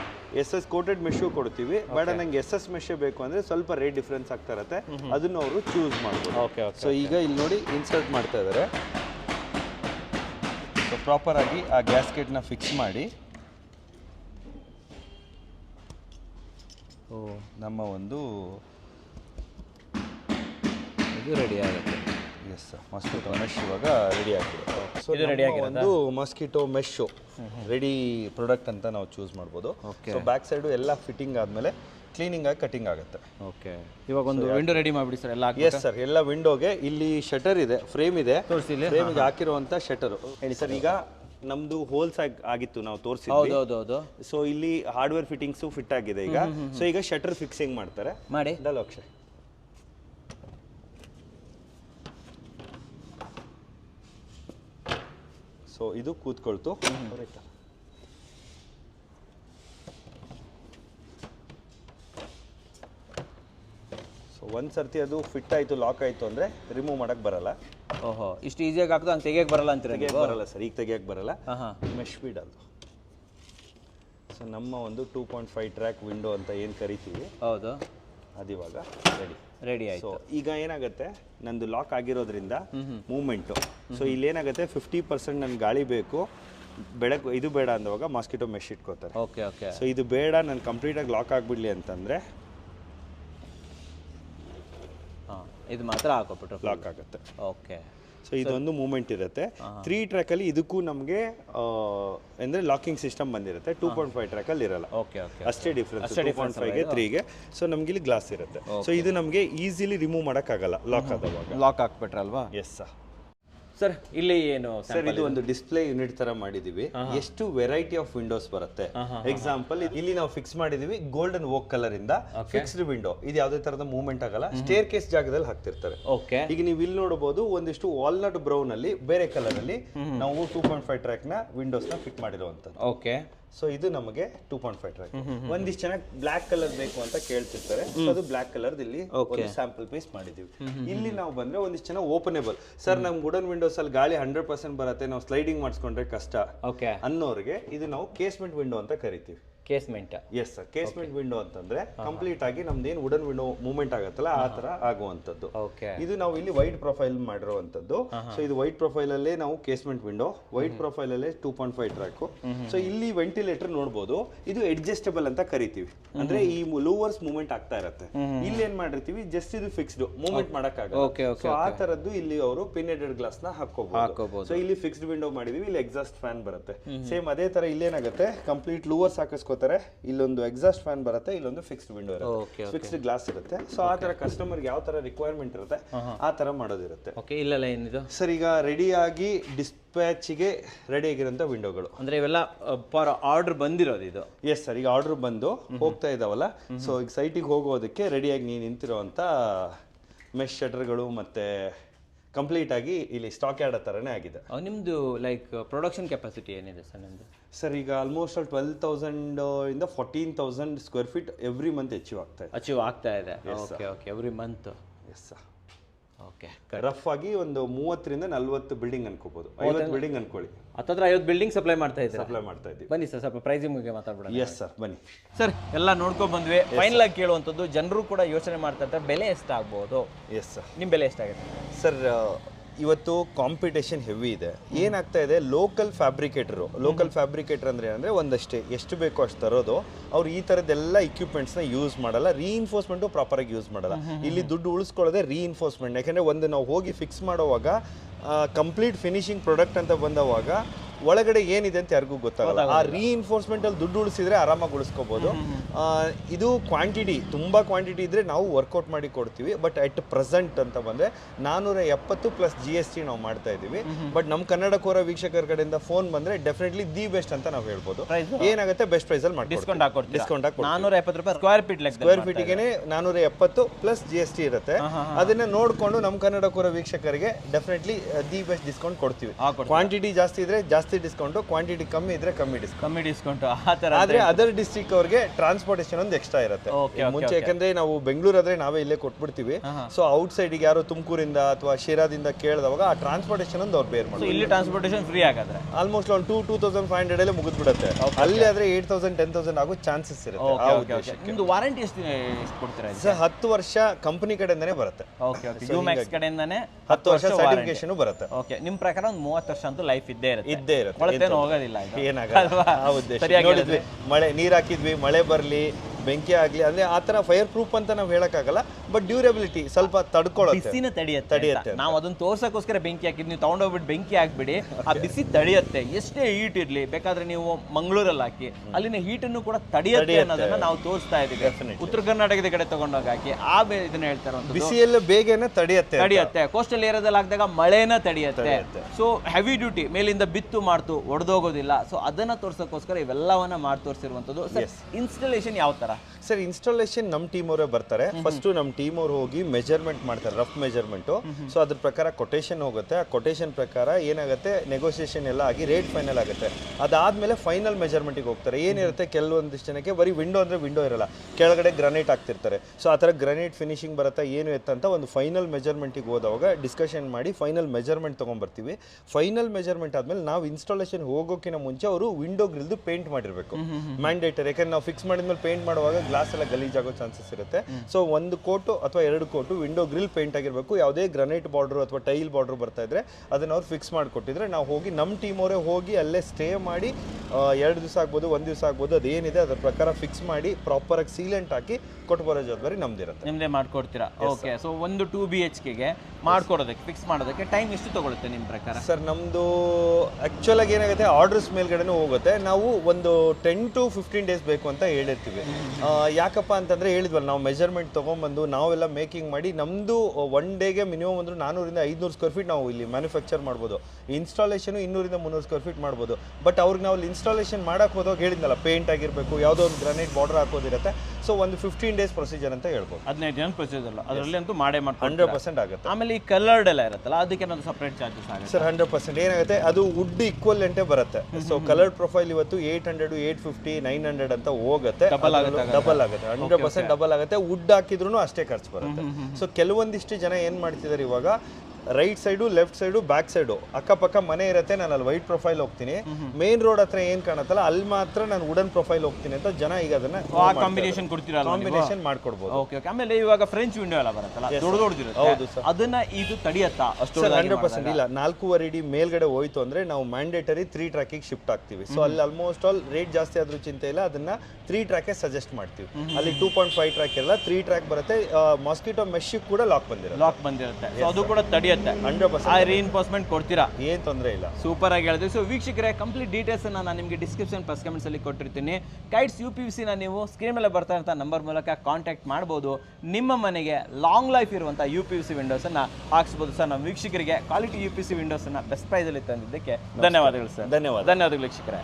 S S coated mesh ಕೊಡ್ತೀವಿ. ಬಟ್ ನಂಗೆ ಎಸ್ ಎಸ್ ಮೆಶೇ ಬೇಕು ಅಂದ್ರೆ ಸ್ವಲ್ಪ ರೇಟ್ ಡಿಫ್ರೆನ್ಸ್ ಆಗ್ತಾ ಇರುತ್ತೆ. ಅದನ್ನ ಅವರು ಚೂಸ್ ಮಾಡ್ಬೋದು. ಸೊ ಈಗ ಇಲ್ಲಿ ನೋಡಿ ಇನ್ಸರ್ಟ್ ಮಾಡ್ತಾ ಇದ್ದಾರೆ ಸೊ ಪ್ರಾಪರ್ ಆಗಿ ಆ ಗ್ಯಾಸ್ಕೆಟ್ನ ಫಿಕ್ಸ್ ಮಾಡಿ. ಓ. ನಮ್ಮ ಒಂದು ಇದು ರೆಡಿ ಆಗುತ್ತೆ. ಎಸ್ ಮಸ್ಕಿಟೋ ಮೆಶ್ ಇವಾಗ ರೆಡಿ ಆಗಿದೆ. ಸೊ ಇದು ready ಒಂದು ಮಸ್ಕಿಟೋ ಮೆಶ್ ರೆಡಿ ಪ್ರಾಡಕ್ಟ್ ಅಂತ ನಾವು ಚೂಸ್ ಮಾಡ್ಬೋದು. Okay. ಸೊ ಬ್ಯಾಕ್ ಸೈಡು ಎಲ್ಲ ಫಿಟ್ಟಿಂಗ್ ಆದಮೇಲೆ ಕ್ಲೀನಿಂಗ್ ಆಗಿ ಕಟಿಂಗ್ ಆಗುತ್ತೆ. ಓಕೆ ಇವಾಗ ಒಂದು ವಿಂಡೋ ರೆಡಿ ಮಾಡಿಬಿಡಿ ಸರ್ ಎಲ್ಲ ಎಸ್ ಸರ್ ಎಲ್ಲ ವಿಂಡೋಗೆ ಇಲ್ಲಿ ಶಟರ್ ಇದೆ ಫ್ರೇಮ್ ಇದೆ. ತೋರಿಸಿ ಇಲ್ಲಿ. ಫ್ರೇಮಿಗೆ ಹಾಕಿರುವಂತ ಶಟರ್ ಹೇಳಿ ಸರ್ ಈಗ ನಮ್ದು ಹೋಲ್ಸ್ ಆಗಿತ್ತು ನಾವು ತೋರಿಸಿ ಹೌದು ಹೌದು ಹೌದು ಸೊ ಇಲ್ಲಿ ಹಾರ್ಡ್ವೇರ್ ಫಿಟ್ಟಿಂಗ್ಸು ಫಿಟ್ ಆಗಿದೆ ಈಗ. ಸೊ ಈಗ ಶಟರ್ ಫಿಕ್ಸಿಂಗ್ ಮಾಡ್ತಾರೆ. ಮಾಡಿ. ಡಲ್ ಅಕ್ಷಯ್ ಸೊ ಇದು ಕೂತ್ಕೊಳ್ತು. ಸೊ ಒಂದ್ ಸರ್ತಿ ಅದು ಫಿಟ್ ಆಯ್ತು ಲಾಕ್ ಆಯ್ತು ಅಂದ್ರೆ ರಿಮೂವ್ ಮಾಡಕ್ ಬರಲ್ಲ. ಓಹೋ ಇಷ್ಟು ಈಸಿಯಾಗಿ ಹಾಕಿದ್ರೆ ಹಂಗೆ ತೆಗಿಯಕ್ಕೆ ಬರಲ್ಲ ಅಂತ ತೆಗಿಯಕ್ ಬರಲ್ಲ ಸರ್ ಈಗ ತೆಗಿಯಕ್ ಬರಲ್ಲ. ಮೆಶ್ ಫೀಡ್ ಅದು. ಸೊ ನಮ್ಮ ಒಂದು two point five track window ಅಂತ ಏನು ಕರಿತೀವಿ? ಹೌದು. ಅದಿವಾಗ ರೆಡಿ ರೆಡಿ ಆಯ್ತು. ಸೊ ಈಗ ಏನಾಗುತ್ತೆ? ನಂದು ಲಾಕ್ ಆಗಿರೋದ್ರಿಂದ ಮೂಮೆಂಟು ಸೊ ಇಲ್ಲಿ ಏನಾಗುತ್ತೆ ಫಿಫ್ಟಿ ಪರ್ಸೆಂಟ್ ನನ್ನ ಗಾಳಿ ಬೇಕು. ಬೆಳಕು ಇದು ಬೇಡ ಅಂದವಾಗ ಮಾಸ್ಕಿಟೋ ಮೆಶ್ ಇಟ್ಕೋತಾರೆ. ಓಕೆ ಓಕೆ ಸೊ ಇದು ಬೇಡ ನಾನು ಕಂಪ್ಲೀಟಾಗಿ ಲಾಕ್ ಆಗಿಬಿಡ್ಲಿ ಅಂತಂದರೆ ಹಾಂ ಇದು ಮಾತ್ರ ಹಾಕೋಬಿಟ್ರು ಲಾಕ್ ಆಗುತ್ತೆ. ಓಕೆ ಸೊ ಇದೊಂದು ಮೂಮೆಂಟ್ ಇರುತ್ತೆ. ತ್ರೀ ಟ್ರ್ಯಾಕಲ್ಲಿ ಇದಕ್ಕೂ ನಮಗೆ ಅಂದರೆ ಲಾಕಿಂಗ್ ಸಿಸ್ಟಮ್ ಬಂದಿರುತ್ತೆ. ಟೂ ಪಾಯಿಂಟ್ ಫೈವ್ ಟ್ರ್ಯಾಕಲ್ಲಿ ಇರಲ್ಲ. ಓಕೆ ಓಕೆ ಅಷ್ಟೇ ಡಿಫ್ರೆನ್ಸ್ ಟೂ ಪಾಯಿಂಟ್ ಫೈವ್ಗೆ ತ್ರೀಗೆ ಸೊ ನಮ್ಗೆ ಇಲ್ಲಿ ಗ್ಲಾಸ್ ಇರುತ್ತೆ. ಸೊ ಇದು ನಮಗೆ ಈಸಿಲಿ ರಿಮೂವ್ ಮಾಡೋಕ್ಕಾಗಲ್ಲ. ಲಾಕ್ ಆದವಾಗ. ಲಾಕ್ ಹಾಕ್ಬಿಟ್ರಲ್ವಾ ಎಸ್ ಸರ್ ಸರ್ ಇಲ್ಲಿ ಏನು ಸರ್ ಇದು ಒಂದು ಡಿಸ್ಪ್ಲೇ ಯೂನಿಟ್ ತರ ಮಾಡಿದೀವಿ. ಎಷ್ಟು ವೆರೈಟಿ ಆಫ್ ವಿಂಡೋಸ್ ಬರುತ್ತೆ? ಎಕ್ಸಾಂಪಲ್ ಇಲ್ಲಿ ನಾವು ಫಿಕ್ಸ್ ಮಾಡಿದೀವಿ ಗೋಲ್ಡನ್ ಓಕ್ ಕಲರಿಂದ ಫಿಕ್ಸ್ಡ್ ವಿಂಡೋ ಇದು ಯಾವುದೇ ತರದ ಮೂವ್ಮೆಂಟ್ ಆಗಲ್ಲ ಸ್ಟೇರ್ ಕೇಸ್ ಜಾಗದಲ್ಲಿ ಹಾಕ್ತಿರ್ತಾರೆ. ಈಗ ನೀವು ಇಲ್ಲಿ ನೋಡಬಹುದು ಒಂದಿಷ್ಟು ವಾಲ್ನಟ್ ಬ್ರೌನ್ ಅಲ್ಲಿ ಬೇರೆ ಕಲರ್ ಅಲ್ಲಿ ನಾವು ಟೂ ಪಾಯಿಂಟ್ ಫೈವ್ ಟ್ರ್ಯಾಕ್ನ ವಿಂಡೋಸ್ನ ಫಿಟ್ ಮಾಡಿರುವಂತ ಓಕೆ ಸೊ ಇದು ನಮಗೆ ಟೂ ಪಾಯಿಂಟ್ ಫೈವ್ ಟ್ರ್ಯಾಕ್ ಒಂದಿಷ್ಟು ಜನ ಬ್ಲಾಕ್ ಕಲರ್ ಬೇಕು ಅಂತ ಕೇಳ್ತಿರ್ತಾರೆ. ಸೊ ಅದು ಬ್ಲಾಕ್ ಕಲರ್ ಇಲ್ಲಿ ಸ್ಯಾಂಪಲ್ ಪೀಸ್ ಮಾಡಿದೀವಿ. ಇಲ್ಲಿ ನಾವು ಬಂದ್ರೆ ಒಂದಿಷ್ಟು ಜನ ಓಪನೇಬಲ್ ಸರ್ ನಮ್ ವುಡನ್ ವಿಂಡೋಸ್ ಅಲ್ಲಿ ಗಾಳಿ ಹಂಡ್ರೆಡ್ ಪರ್ಸೆಂಟ್ ಬರುತ್ತೆ ನಾವು ಸ್ಲೈಡಿಂಗ್ ಮಾಡಿಸ್ಕೊಂಡ್ರೆ ಕಷ್ಟ ಅನ್ನೋರಿಗೆ ಇದು ನಾವು ಕೇಸ್ಮೆಂಟ್ ವಿಂಡೋ ಅಂತ ಕರಿತೀವಿ. Casement yes sir casement window ಅಂತಂದ್ರೆ ಕಂಪ್ಲೀಟ್ ಆಗಿ ನಮ್ದು ಏನು ವುಡನ್ ವಿಂಡೋ ಮೂವ್ಮೆಂಟ್ ಆಗುತ್ತಲ್ಲ ಆ ತರ ಆಗುವಂತದ್ದು ಇದು ನಾವು ಇಲ್ಲಿ ವೈಟ್ ಪ್ರೊಫೈಲ್ ಮಾಡಿರುವಂತದ್ದು ಸೊ ಇದು ವೈಟ್ ಪ್ರೊಫೈಲ್ ಅಲ್ಲೇ ನಾವು ಕೇಸ್ಮೆಂಟ್ ವಿಂಡೋ ವೈಟ್ ಪ್ರೊಫೈಲ್ ಅಲ್ಲೇ two point five track so ಇಲ್ಲಿ ವೆಂಟಿಲೇಟರ್ ನೋಡಬಹುದು ಇದು ಅಡ್ಜಸ್ಟಬಲ್ ಅಂತ ಕರಿತೀವಿ. ಅಂದ್ರೆ ಈ ಲೂವರ್ಸ್ ಮೂವ್ಮೆಂಟ್ ಆಗ್ತಾ ಇರುತ್ತೆ. ಇಲ್ಲಿ ಏನ್ ಮಾಡಿರ್ತೀವಿ? ಜಸ್ಟ್ ಇದು ಫಿಕ್ಸ್ಡ್ ಮೂವ್ಮೆಂಟ್ okay, ಸೊ ಆ ತರದ್ದು ಇಲ್ಲಿ ಅವರು ಪಿನ್ ಹೆಡೆಡ್ ಗ್ಲಾಸ್ನ ಹಾಕೋಬಹುದು. ಸೊ ಇಲ್ಲಿ ಫಿಕ್ಸ್ಡ್ ವಿಂಡೋ ಮಾಡಿದೀವಿ. ಇಲ್ಲಿ ಎಕ್ಸಾಸ್ಟ್ ಫ್ಯಾನ್ ಬರುತ್ತೆ. ಸೇಮ್ ಅದೇ ತರ ಇಲ್ಲೇನಾಗುತ್ತೆ? ಕಂಪ್ಲೀಟ್ ಲೂವರ್ಸ್ ಹಾಕಿಸ್ಕೋತಾರೆ ಇಲ್ಲೊಂದು ಎಕ್ಸಾಸ್ಟ್ ಫ್ಯಾನ್ ಬರುತ್ತೆ ಇಲ್ಲೊಂದು ಫಿಕ್ಸ್ಡ್ ವಿಂಡೋ ಇರುತ್ತೆ. ಫಿಕ್ಸ್ಡ್ ಗ್ಲಾಸ್ ಇರುತ್ತೆ. ಸೊ ಆ ತರ ಕಸ್ಟಮರ್ಗೆ ಯಾವ ತರ ರಿಕ್ವೈರ್ಮೆಂಟ್ ಇರುತ್ತೆ ಆ ತರ ಮಾಡೋದಿರುತ್ತೆ. ಓಕೆ ಇಲ್ಲಲ್ಲ ಏನಿದು? ಸರ್ ಈಗ ರೆಡಿಯಾಗಿ ಡಿಸ್ಪ್ಯಾಚಿಗೆ ರೆಡಿ ಆಗಿರೋಂಥ ವಿಂಡೋಗಳು ಅಂದ್ರೆ ಇವೆಲ್ಲ ಫಾರ್ ಆರ್ಡರ್ ಬಂದಿರೋದು ಇದು? ಎಸ್ ಸರ್ ಈಗ ಆರ್ಡರ್ ಬಂದು ಹೋಗ್ತಾ ಇದಾವಲ್ಲ? ಸೊ ಈಗ ಸೈಟಿಗೆ ಹೋಗೋದಕ್ಕೆ ರೆಡಿಯಾಗಿ ನೀವು ನಿಂತಿರುವಂತ ಮೆಶ್ ಶಟರ್ಗಳು ಮತ್ತೆ ಕಂಪ್ಲೀಟ್ ಆಗಿ ಇಲ್ಲಿ ಸ್ಟಾಕ್ ಯಾರ್ಡ್ ಥರನೇ ಆಗಿದೆ. ನಿಮ್ದು ಲೈಕ್ ಪ್ರೊಡಕ್ಷನ್ ಕೆಪಾಸಿಟಿ ಏನಿದೆ ಸರ್ ನಿಮ್ದು? ಸರ್ ಈಗ ಆಲ್ಮೋಸ್ಟ್ ಟ್ವೆಲ್ ತೌಸಂಡ್ ಇಂದ fourteen thousand square feet every month achieve ಆಗ್ತಾ ಇದೆ. ಅಚೀವ್ ಆಗ್ತಾ ಇದೆ. Okay okay every month yes sir okay rough ಆಗಿ ಒಂದು ಮೂವತ್ತರಿಂದ ನಲ್ವತ್ತು ಬಿಲ್ಡಿಂಗ್ ಅನ್ಕೋಬಹುದು ಐವತ್ತು ಬಿಲ್ಡಿಂಗ್ ಅನ್ಕೊಳ್ಳಿ. ಹತ್ತತ್ರ ಐವತ್ತು ಬಿಲ್ಡಿಂಗ್ ಸಪ್ಲೈ ಮಾಡ್ತಾ ಇದ್ದೀವಿ ಸಪ್ಲೈ ಮಾಡ್ತಾ ಇದ್ದೀವಿ. ಬನ್ನಿ ಸರ್ ಸ್ವಲ್ಪ ಪ್ರೈಸಿಂಗ್ ಬಗ್ಗೆ ಮಾತಾಡ್ಬಿಡೋಣ. ಎಸ್ ಸರ್ ಬನ್ನಿ. ಸರ್ ಎಲ್ಲ ನೋಡ್ಕೊಂಡು ಬಂದ್ವಿ. ಫೈನಲ್ ಆಗಿ ಕೇಳುವಂಥದ್ದು ಜನರು ಕೂಡ ಯೋಚನೆ ಮಾಡ್ತಾ ಇರ್ತಾರೆ ಬೆಲೆ ಎಷ್ಟಾಗ್ಬೋದು ಎಸ್ ಸರ್ ನಿಮ್ಮ ಬೆಲೆ ಎಷ್ಟಾಗುತ್ತೆ ಸರ್ ಇವತ್ತು ಕಾಂಪಿಟೇಷನ್ ಹೆವಿ ಇದೆ. ಏನಾಗ್ತಾ ಇದೆ? ಲೋಕಲ್ ಫ್ಯಾಬ್ರಿಕೇಟರು ಲೋಕಲ್ ಫ್ಯಾಬ್ರಿಕೇಟರ್ ಅಂದ್ರೆ ಏನಂದರೆ ಒಂದಷ್ಟೇ. ಎಷ್ಟು ಬೇಕೋ ಅಷ್ಟು ತರೋದು. ಅವ್ರು ಈ ಥರದ್ದೆಲ್ಲ ಇಕ್ವಿಪ್ಮೆಂಟ್ಸ್ನ ಯೂಸ್ ಮಾಡಲ್ಲ. ರೀಇನ್ಫೋರ್ಸ್ಮೆಂಟು ಪ್ರಾಪರಾಗಿ ಯೂಸ್ ಮಾಡಲ್ಲ. ಇಲ್ಲಿ ದುಡ್ಡು ಉಳಿಸ್ಕೊಳ್ಳೋದೇ ರೀಇನ್ಫೋರ್ಸ್ಮೆಂಟ್ ಯಾಕೆಂದರೆ ಒಂದು ನಾವು ಹೋಗಿ ಫಿಕ್ಸ್ ಮಾಡೋವಾಗ ಕಂಪ್ಲೀಟ್ ಫಿನಿಶಿಂಗ್ ಪ್ರಾಡಕ್ಟ್ ಅಂತ ಬಂದವಾಗ ಒಳಗಡೆ ಏನಿದೆ ಅಂತ ಯಾರಿಗೂ ಗೊತ್ತಾಗಲ್ಲ. ಆ ರೀಇನ್ಫೋರ್ಸ್ಮೆಂಟ್ ಅಲ್ಲಿ ದುಡ್ಡು ಉಳಿಸಿದ್ರೆ ಆರಾಮಾಗಿ ಉಳಿಸ್ಕೋಬಹುದು ಇದು ಕ್ವಾಂಟಿಟಿ ತುಂಬಾ ಕ್ವಾಂಟಿಟಿ ಇದ್ರೆ ನಾವು ವರ್ಕೌಟ್ ಮಾಡಿ ಕೊಡ್ತೀವಿ. ಬಟ್ ಅಟ್ ಪ್ರೆಸೆಂಟ್ ಅಂತ ಬಂದ್ರೆ ನಾನೂರ ಎಪ್ಪತ್ತು ಪ್ಲಸ್ ಜಿ ಎಸ್ ಟಿ ನಾವು ಮಾಡ್ತಾ ಇದೀವಿ ಬಟ್ ನಮ್ಮ ಕನ್ನಡ ಕೋರ ವೀಕ್ಷಕರ ಕಡೆಯಿಂದ ಫೋನ್ ಬಂದ್ರೆ ಡೆಫಿನೆಟ್ಲಿ ದಿ ಬೆಸ್ಟ್ ಅಂತ ನಾವು ಹೇಳ್ಬೋದು. ಏನಾಗುತ್ತೆ ಬೆಸ್ಟ್ ಪ್ರೈಸ್ ಅಲ್ಲಿ ಡಿಸ್ಕೌಂಟ್ ಹಾಕೊಡ್ತೀರಾ? ಡಿಸ್ಕೌಂಟ್ ಹಾಕಿ ನಾನೂರ ಎಪ್ಪತ್ತು ರೂಪಾಯಿ ಸ್ಕ್ವೇರ್ ಫೀಟ್ಗೆ ಸ್ಕ್ವೇರ್ ಫೀಟಿಗೆ ನಾನೂರ ಎಪ್ಪತ್ತು ಪ್ಲಸ್ ಜಿ ಎಸ್ ಟಿ ಇರುತ್ತೆ. ಅದನ್ನ ನೋಡ್ಕೊಂಡು ನಮ್ಮ ಕನ್ನಡ ಕೋರ ವೀಕ್ಷಕರಿಗೆ ಡೆಫಿನೆಟ್ಲಿ ದಿ ಬೆಸ್ಟ್ ಡಿಸ್ಕೌಂಟ್ ಕೊಡ್ತೀವಿ. ಕ್ವಾಂಟಿಟಿ ಜಾಸ್ತಿ ಇದ್ರೆ ಜಾಸ್ತಿ ಡಿಸ್ಕೌಂಟ್ ಕ್ವಾಂಟಿಟಿ ಕಮ್ಮಿ ಇದ್ರೆ ಕಮ್ಮಿ ಡಿಸ್ಕೌಂಟ್ ಕಮ್ಮಿ ಡಿಸ್ಕೌಂಟ್ ಆ ಥರ ಆದ್ರೆ ಅದರ್ ಡಿಸ್ಟ್ರಿಕ್ಟ್ ಅವ್ರಿಗೆ ಟ್ರಾನ್ಸ್ಪೋರ್ಟೇಷನ್ ಒಂದು ಎಕ್ಸ್ಟ್ರಾ ಇರುತ್ತೆ. ಮುಂಚೆ ಯಾಕಂದ್ರೆ ನಾವು ಬೆಂಗಳೂರು ಆದ್ರೆ ನಾವೇ ಇಲ್ಲೇ ಕೊಟ್ಬಿಡ್ತೀವಿ. ಸೊ ಔಟ್ ಸೈಡ್ಗೆ ಯಾರು ತುಮಕೂರಿಂದ ಅಥವಾ ಶಿರಾದಿಂದ ಕೇಳಿದವಾಗ ಆ ಟ್ರಾನ್ಸ್ಪೋರ್ಟೇಷನ್ ಒಂದು ಅವ್ರು ಬೇರ್ ಮಾಡಿ ಮಾಡ್ತಾರೆ ಇಲ್ಲಿ ಟ್ರಾನ್ಸ್ಪೋರ್ಟೇಷನ್ ಫ್ರೀ ಆಗಾದ್ರೆ ಆಲ್ಮೋಸ್ಟ್ ಒಂದು two two thousand five hundred ಅಲ್ಲೇ ಮುಗಿದ್ಬಿಡುತ್ತೆ. ಅಲ್ಲಿ ಆದ್ರೆ ಏಟ್ ತೌಸಂಡ್ ಟೆನ್ ತೌಸಂಡ್ ಆಗೋ ಚಾನ್ಸಸ್ ಇರುತ್ತೆ ನಿಮ್ದು ವಾರಂಟಿ ಎಷ್ಟು ಎಷ್ಟು ಕೊಡ್ತೀರಾ ಸರ್ ಹತ್ತು ವರ್ಷ ಕಂಪನಿ ಕಡೆಯಿಂದನೇ ಬರುತ್ತೆ. ಓಕೆ ಓಕೆ ಕಡೆಯಿಂದಾನೇ ಹತ್ತು ವರ್ಷ ಸರ್ಟಿಫಿಕೇಶನ್ ಬರುತ್ತೆ. ಓಕೆ ನಿಮ್ ಪ್ರಕಾರ ಒಂದು ಮೂವತ್ತು ವರ್ಷ ಅಂತೂ ಲೈಫ್ ಇದ್ದೇ ಇರುತ್ತೆ. ಇದ್ದೇ ಇರುತ್ತೆ. ಹೋಗೋದಿಲ್ಲ ಏನಾಗಲ್ಲ? ಆ ಉದ್ದೇಶ. ಸರಿಯಾಗಿ ನೋಡಿದ್ವಿ ಮಳೆ ನೀರ್ ಹಾಕಿದ್ವಿ ಮಳೆ ಬರ್ಲಿ ಬೆಂಕಿ ಆಗಲಿ ಅಂದ್ರೆ ಆ ತರ ಫೈರ್ ಪ್ರೂಫ್ ಅಂತ ನಾವು ಹೇಳೋಕ್ಕಾಗಲ್ಲ ಬಟ್ ಡ್ಯೂರಬಿಲಿಟಿ ಸ್ವಲ್ಪ ತಡ್ಕೊಳ್ಳೋ ಬಿಸಿನ ತಡೆಯುತ್ತೆ ತಡೆಯುತ್ತೆ. ನಾವು ಅದನ್ನು ತೋರ್ಸೋಕ್ಕೋಸ್ಕರ ಬೆಂಕಿ ಹಾಕಿದ್ ನೀವು ತಗೊಂಡೋಗ್ಬಿಟ್ಟು ಬೆಂಕಿ ಹಾಕ್ಬಿಡಿ ಆ ಬಿಸಿ ತಡೆಯುತ್ತೆ. ಎಷ್ಟೇ ಹೀಟ್ ಇರಲಿ ಬೇಕಾದ್ರೆ ನೀವು ಮಂಗಳೂರಲ್ಲಿ ಹಾಕಿ ಅಲ್ಲಿನ ಹೀಟನ್ನು ಕೂಡ ತಡೆಯುತ್ತೆ ಅನ್ನೋದನ್ನ ನಾವು ತೋರಿಸ್ತಾ ಇದ್ದೀವಿ ಉತ್ತರ ಕರ್ನಾಟಕದ ಕಡೆ ತಗೊಂಡೋಗಿ ಹಾಕಿ ಆ ಇದನ್ನ ಹೇಳ್ತಾರೆ ಬಿಸಿಯಲ್ಲಿ ಬೇಗನೆ ತಡೆಯುತ್ತೆ ತಡೆಯುತ್ತೆ. ಕೋಸ್ಟಲ್ ಏರಿಯಾದಲ್ಲಿ ಹಾಕಿದಾಗ ಮಳೆನ ತಡೆಯುತ್ತೆ. ಸೊ ಹೆವಿ ಡ್ಯೂಟಿ ಮೇಲಿಂದ ಬಿತ್ತು ಮಾಡ್ತು ಒಡೆದೋಗೋದಿಲ್ಲ. ಸೊ ಅದನ್ನ ತೋರ್ಸೋಕ್ಕೋಸ್ಕರ ಇವೆಲ್ಲವನ್ನ ಮಾಡಿ ತೋರಿಸಿರುವಂತದ್ದು ಇನ್ಸ್ಟಾಲೇಷನ್ ಯಾವ ತರ? ಸರ್ ಇನ್ಸ್ಟಾಲೇಷನ್ ನಮ್ಮ ಟೀಮ್ ಅವರೇ ಬರ್ತಾರೆ. ಫಸ್ಟ್ ನಮ್ಮ ಟೀಮ್ ಅವ್ರು ಹೋಗಿ ಮೆಜರ್ಮೆಂಟ್ ಮಾಡ್ತಾರೆ ರಫ್ ಮೆಜರ್ಮೆಂಟ್ ಸೊ ಅದ್ರ ಪ್ರಕಾರ ಕೊಟೇಶನ್ ಹೋಗುತ್ತೆ. ಆ ಕೊಟೇಶನ್ ಪ್ರಕಾರ ಏನಾಗುತ್ತೆ? ನೆಗೋಸಿಯೇಷನ್ ಎಲ್ಲ ಆಗಿ ರೇಟ್ ಫೈನಲ್ ಆಗುತ್ತೆ. ಅದಾದ್ಮೇಲೆ ಫೈನಲ್ ಮೆಜರ್ಮೆಂಟಿಗೆ ಹೋಗ್ತಾರೆ. ಏನಿರುತ್ತೆ ಕೆಲವೊಂದಿಷ್ಟು ಜನಕ್ಕೆ ಬರೀ ವಿಂಡೋ ಅಂದ್ರೆ ವಿಂಡೋ ಇರಲ್ಲ. ಕೆಳಗಡೆ ಗ್ರನೈಟ್ ಹಾಕ್ತಿರ್ತಾರೆ. ಸೊ ಆ ಥರ ಗ್ರನೈಟ್ ಫಿನಿಶಿಂಗ್ ಬರುತ್ತಾ ಏನು ಎತ್ತಂತ ಒಂದು ಫೈನಲ್ ಮೆಜರ್ಮೆಂಟಿಗೆ ಹೋದವಾಗ ಡಿಸ್ಕಷನ್ ಮಾಡಿ ಫೈನಲ್ ಮೆಜರ್ಮೆಂಟ್ ತೊಗೊಂಬರ್ತೀವಿ. ಫೈನಲ್ ಮೆಜರ್ಮೆಂಟ್ ಆದ್ಮೇಲೆ ನಾವು ಇನ್ಸ್ಟಾಲೇಷನ್ ಹೋಗೋಕ್ಕಿಂತ ಮುಂಚೆ ಅವರು ವಿಂಡೋ ಗ್ರಿಲ್ದು ಪೇಂಟ್ ಮಾಡಿರಬೇಕು. ಮ್ಯಾಂಡೇಟರಿ ಯಾಕಂದ್ರೆ ನಾವು ಫಿಕ್ಸ್ ಮಾಡಿದ್ಮೇಲೆ ಪೇಂಟ್ ಮಾಡುವಾಗ ಗ್ಲಾಸ್ ಎಲ್ಲ ಗಲೀಜಾಗೋ ಚಾನ್ಸಸ್ ಇರುತ್ತೆ. ಸೊ ಒಂದು ಕೋಟು ಅಥವಾ ಎರಡು ಕೋಟು ವಿಂಡೋ ಗ್ರಿಲ್ ಪೇಂಟ್ ಆಗಿರಬೇಕು. ಯಾವುದೇ ಗ್ರನೈಟ್ ಬಾರ್ಡರ್ ಅಥವಾ ಟೈಲ್ ಬಾರ್ಡರ್ ಬರ್ತಾ ಇದ್ರೆ ಅದನ್ನ ಅವ್ರು ಫಿಕ್ಸ್ ಮಾಡಿಕೊಟ್ಟಿದ್ರೆ ನಾವು ಹೋಗಿ ನಮ್ಮ ಟೀಮ್ ಅವರೇ ಹೋಗಿ ಅಲ್ಲೇ ಸ್ಟೇ ಮಾಡಿ ಎರಡು ದಿವಸ ಆಗ್ಬೋದು ಒಂದು ದಿವಸ ಆಗ್ಬೋದು ಅದೇನಿದೆ ಅದ್ರ ಪ್ರಕಾರ ಫಿಕ್ಸ್ ಮಾಡಿ ಪ್ರಾಪರಾಗಿ ಸೀಲೆಂಟ್ ಹಾಕಿ ಕೊಟ್ಟು ಬರೋ ಜವಾಬ್ದಾರಿ ನಮ್ದಿರುತ್ತೆ ನಿಮ್ದೇ ಮಾಡ್ಕೊಡ್ತೀರಾ? ಓಕೆ ಸೊ ಒಂದು ಟೂ ಬಿ ಎಚ್ ಕೆಗೆ ಮಾಡ್ಕೊಡೋದಕ್ಕೆ ಫಿಕ್ಸ್ ಮಾಡೋದಕ್ಕೆ ಟೈಮ್ ಎಷ್ಟು ತಗೊಳುತ್ತೆ ನಿಮ್ಮ ಪ್ರಕಾರ? ಸರ್ ನಮ್ಮದು ಆ್ಯಕ್ಚುಲಾಗಿ ಏನಾಗುತ್ತೆ ಆರ್ಡರ್ಸ್ ಮೇಲ್ಗಡೆನೂ ಹೋಗುತ್ತೆ. ನಾವು ಒಂದು ಟೆನ್ ಟು ಫಿಫ್ಟೀನ್ ಡೇಸ್ ಬೇಕು ಅಂತ ಹೇಳಿರ್ತೀವಿ. ಯಾಕಪ್ಪ ಅಂತಂದರೆ ಹೇಳಿದ್ವಲ್ಲ ನಾವು ಮೆಜರ್ಮೆಂಟ್ ತೊಗೊಂಬಂದು ನಾವೆಲ್ಲ ಮೇಕಿಂಗ್ ಮಾಡಿ ನಮ್ಮದು ಒನ್ ಡೇಗೆ ಮಿನಿಮಮ್ ಅಂದ್ರೆ ನಾನೂರಿಂದ ಐದುನೂರು ಸ್ಕ್ವೇರ್ ಫೀಟ್ ನಾವು ಇಲ್ಲಿ ಮ್ಯಾನುಫ್ಯಾಕ್ಚರ್ ಮಾಡ್ಬೋದು. ಇನ್ಸ್ಟಾಲೇಷನು ಇನ್ನೂರಿಂದ ಮುನ್ನೂರು ಸ್ಕ್ವೇರ್ ಫೀಟ್ ಮಾಡ್ಬೋದು. ಬಟ್ ಅವ್ರಿಗೆ ನಾವು ಇನ್ಸ್ಟಾಲೇಷನ್ ಮಾಡೋಕೆ ಹೋದಾಗ ಹೇಳಿದ್ನಲ್ಲ ಪೇಂಟ್ ಆಗಿರಬೇಕು ಯಾವುದೋ ಒಂದು ಗ್ರಾನೈಟ್ ಬಾರ್ಡರ್ ಹಾಕೋದಿರುತ್ತೆ ಸೊ ಒಂದು ಫಿಫ್ಟೀನ್ ಡೇಸ್ ಪ್ರೊಸೀಜರ್ ಅಂತ ಹೇಳ್ಬೋದು. ಹದಿನೈದು ಜನ ಪ್ರೊಸೀಜರ್ ಅದರಲ್ಲಿ ಅಂತೂ ಮಾಡೇ ಮಾಡಿ ಹಂಡ್ರೆಡ್ ಪರ್ಸೆಂಟ್ ಆಗುತ್ತೆ. ಆಮೇಲೆ ಈ ಕಲರ್ಡ್ ಎಲ್ಲ ಇರುತ್ತಲ್ಲ ಅದಕ್ಕೆ ಒಂದು ಸಪ್ರೇಟ್ ಚಾರ್ಜಸ್ ಆಗುತ್ತೆ? ಸರ್ ಹಂಡ್ರೆಡ್ ಪರ್ಸೆಂಟ್ ಏನಾಗುತ್ತೆ ಅದು ವುಡ್ ಈಕ್ವಲೆಂಟೇ ಬರುತ್ತೆ. ಸೊ ಕಲರ್ ಪ್ರೊಫೈಲ್ ಇವತ್ತು eight hundred eight fifty nine hundred ಅಂತ ಹೋಗುತ್ತೆ. ಡಬಲ್ ಆಗುತ್ತೆ ಡಬಲ್ ಆಗುತ್ತೆ. ಹಂಡ್ರೆಡ್ ಪರ್ಸೆಂಟ್ ಡಬಲ್ ಆಗುತ್ತೆ. ವುಡ್ ಹಾಕಿದ್ರು ಅಷ್ಟೇ ಖರ್ಚು ಬರುತ್ತೆ. ಸೊ ಕೆಲವೊಂದಿಷ್ಟು ಜನ ಏನ್ ಮಾಡ್ತಿದ್ದಾರೆ ಇವಾಗ right side left side back side ಅಕ್ಕಪಕ್ಕ ಮನೆ ಇರುತ್ತೆ ನಾನು ಅಲ್ಲಿ ವೈಟ್ ಪ್ರೊಫೈಲ್ ಹೋಗ್ತೀನಿ. ಮೇನ್ ರೋಡ್ ಹತ್ರ ಏನ್ ಕಾಣತ್ತಲ್ಲ ಅಲ್ಲಿ ಮಾತ್ರ ನಾನು ವುಡನ್ ಪ್ರೊಫೈಲ್ ಹೋಗ್ತೀನಿ ಅಂತ ಜನ ಈಗ ಅದನ್ನ ಕಾಂಬಿನೇಷನ್ ಕೊಡ್ತೀರಲ್ಲ ಕಾಂಬಿನೇಷನ್ ಮಾಡ್ಕೊಡ್ಬೋದು. Okay okay. ಆಮೇಲೆ ಇವಾಗ ಫ್ರೆಂಚ್ ವಿಂಡೋ ಎಲ್ಲ ಬರುತ್ತಲ್ಲ ದೊಡ್ಡ ದೊಡ್ಡದಿರುತ್ತೆ ಹೌದು ಸರ್ ಅದನ್ನ ಇದು ತಡಿಯತ್ತಾ? ಅಷ್ಟು ಹಂಡ್ರೆಡ್ ಪರ್ಸೆಂಟ್ ಇಲ್ಲ. ನಾಲ್ಕೂವರೆ ಇಡಿ ಮೇಲ್ಗಡೆ ಹೋಯ್ತು ಅಂದ್ರೆ ನಾವು ಮ್ಯಾಂಡೇಟರಿ ತ್ರೀ ಟ್ರ್ಯಾಕಿಗೆ ಶಿಫ್ಟ್ ಆಗ್ತೀವಿ. ಸೊ ಅಲ್ಲಿ ಆಲ್ಮೋಸ್ಟ್ ಆಲ್ ರೇಟ್ ಜಾಸ್ತಿ ಆದ್ರೂ ಚಿಂತೆ ಇಲ್ಲ. ಅದನ್ನ ತ್ರೀ ಟ್ರ್ಯಾಕೆ ಸಜೆಸ್ಟ್ ಮಾಡ್ತೀವಿ. ಅಲ್ಲಿ ಟೂ ಪಾಯಿಂಟ್ ಫೈವ್ ಟ್ರ್ಯಾಕ್ ಇರಲ್ಲ ತ್ರೀ ಟ್ರ್ಯಾಕ್ ಬರುತ್ತೆ. ಮಾಸ್ಕಿಟೋ ಮೆಶ್ ಕೂಡ ಲಾಕ್ ಬಂದಿರುತ್ತೆ. ಲಾಕ್ ಬಂದಿರುತ್ತೆ. ಅದು ಕೂಡ ತಡಿಯುತ್ತೆ. ಹಂಡ್ರೆಡ್ ಪರ್ಸೆಂಟ್ ರೀಇನ್ಫೋರ್ಸ್ಮೆಂಟ್ ಕೊಡ್ತೀರಾ? ಏನ್ ತೊಂದರೆ ಇಲ್ಲ. ಸೂಪರ್ ಆಗಿ ಹೇಳಿದ್ವಿ ಸೊ ವೀಕ್ಷಕರೇ ಕಂಪ್ಲೀಟ್ ಡೀಟೇಲ್ಸ್ ನಾನು ನಿಮಗೆ ಡಿಸ್ಕ್ರಿಪ್ಷನ್ ಪ್ಲಸ್ ಕಮೆಂಟ್ಸ್ ಅಲ್ಲಿ ಕೊಟ್ಟಿರ್ತೀನಿ. ಕೈಟ್ಸ್ ಯು ಪಿ ವಿ ಸಿನ ನೀವು ಸ್ಕ್ರೀನ್ ಮೇಲೆ ಬರ್ತಾ ಇರೋಂಥ ನಂಬರ್ ಮೂಲಕ ಕಾಂಟ್ಯಾಕ್ಟ್ ಮಾಡ್ಬೋದು. ನಿಮ್ಮ ಮನೆಗೆ ಲಾಂಗ್ ಲೈಫ್ ಇರುವಂಥ ಯು ಪಿ ವಿ ಸಿ ವಿಂಡೋಸನ್ನು ಹಾಕ್ಸ್ಬೋದು. ಸರ್ ನಮ್ಮ ವೀಕ್ಷಕರಿಗೆ ಕ್ವಾಲಿಟಿ ಯು ಪಿ ಸಿ ವಿಂಡೋಸನ್ನು ಬೆಸ್ಟ್ ಪ್ರೈಸಲ್ಲಿ ತಂದಿದ್ದಕ್ಕೆ ಧನ್ಯವಾದಗಳು ಸರ್ ಧನ್ಯವಾದ. ಧನ್ಯವಾದಗಳು ವೀಕ್ಷಕರೇ.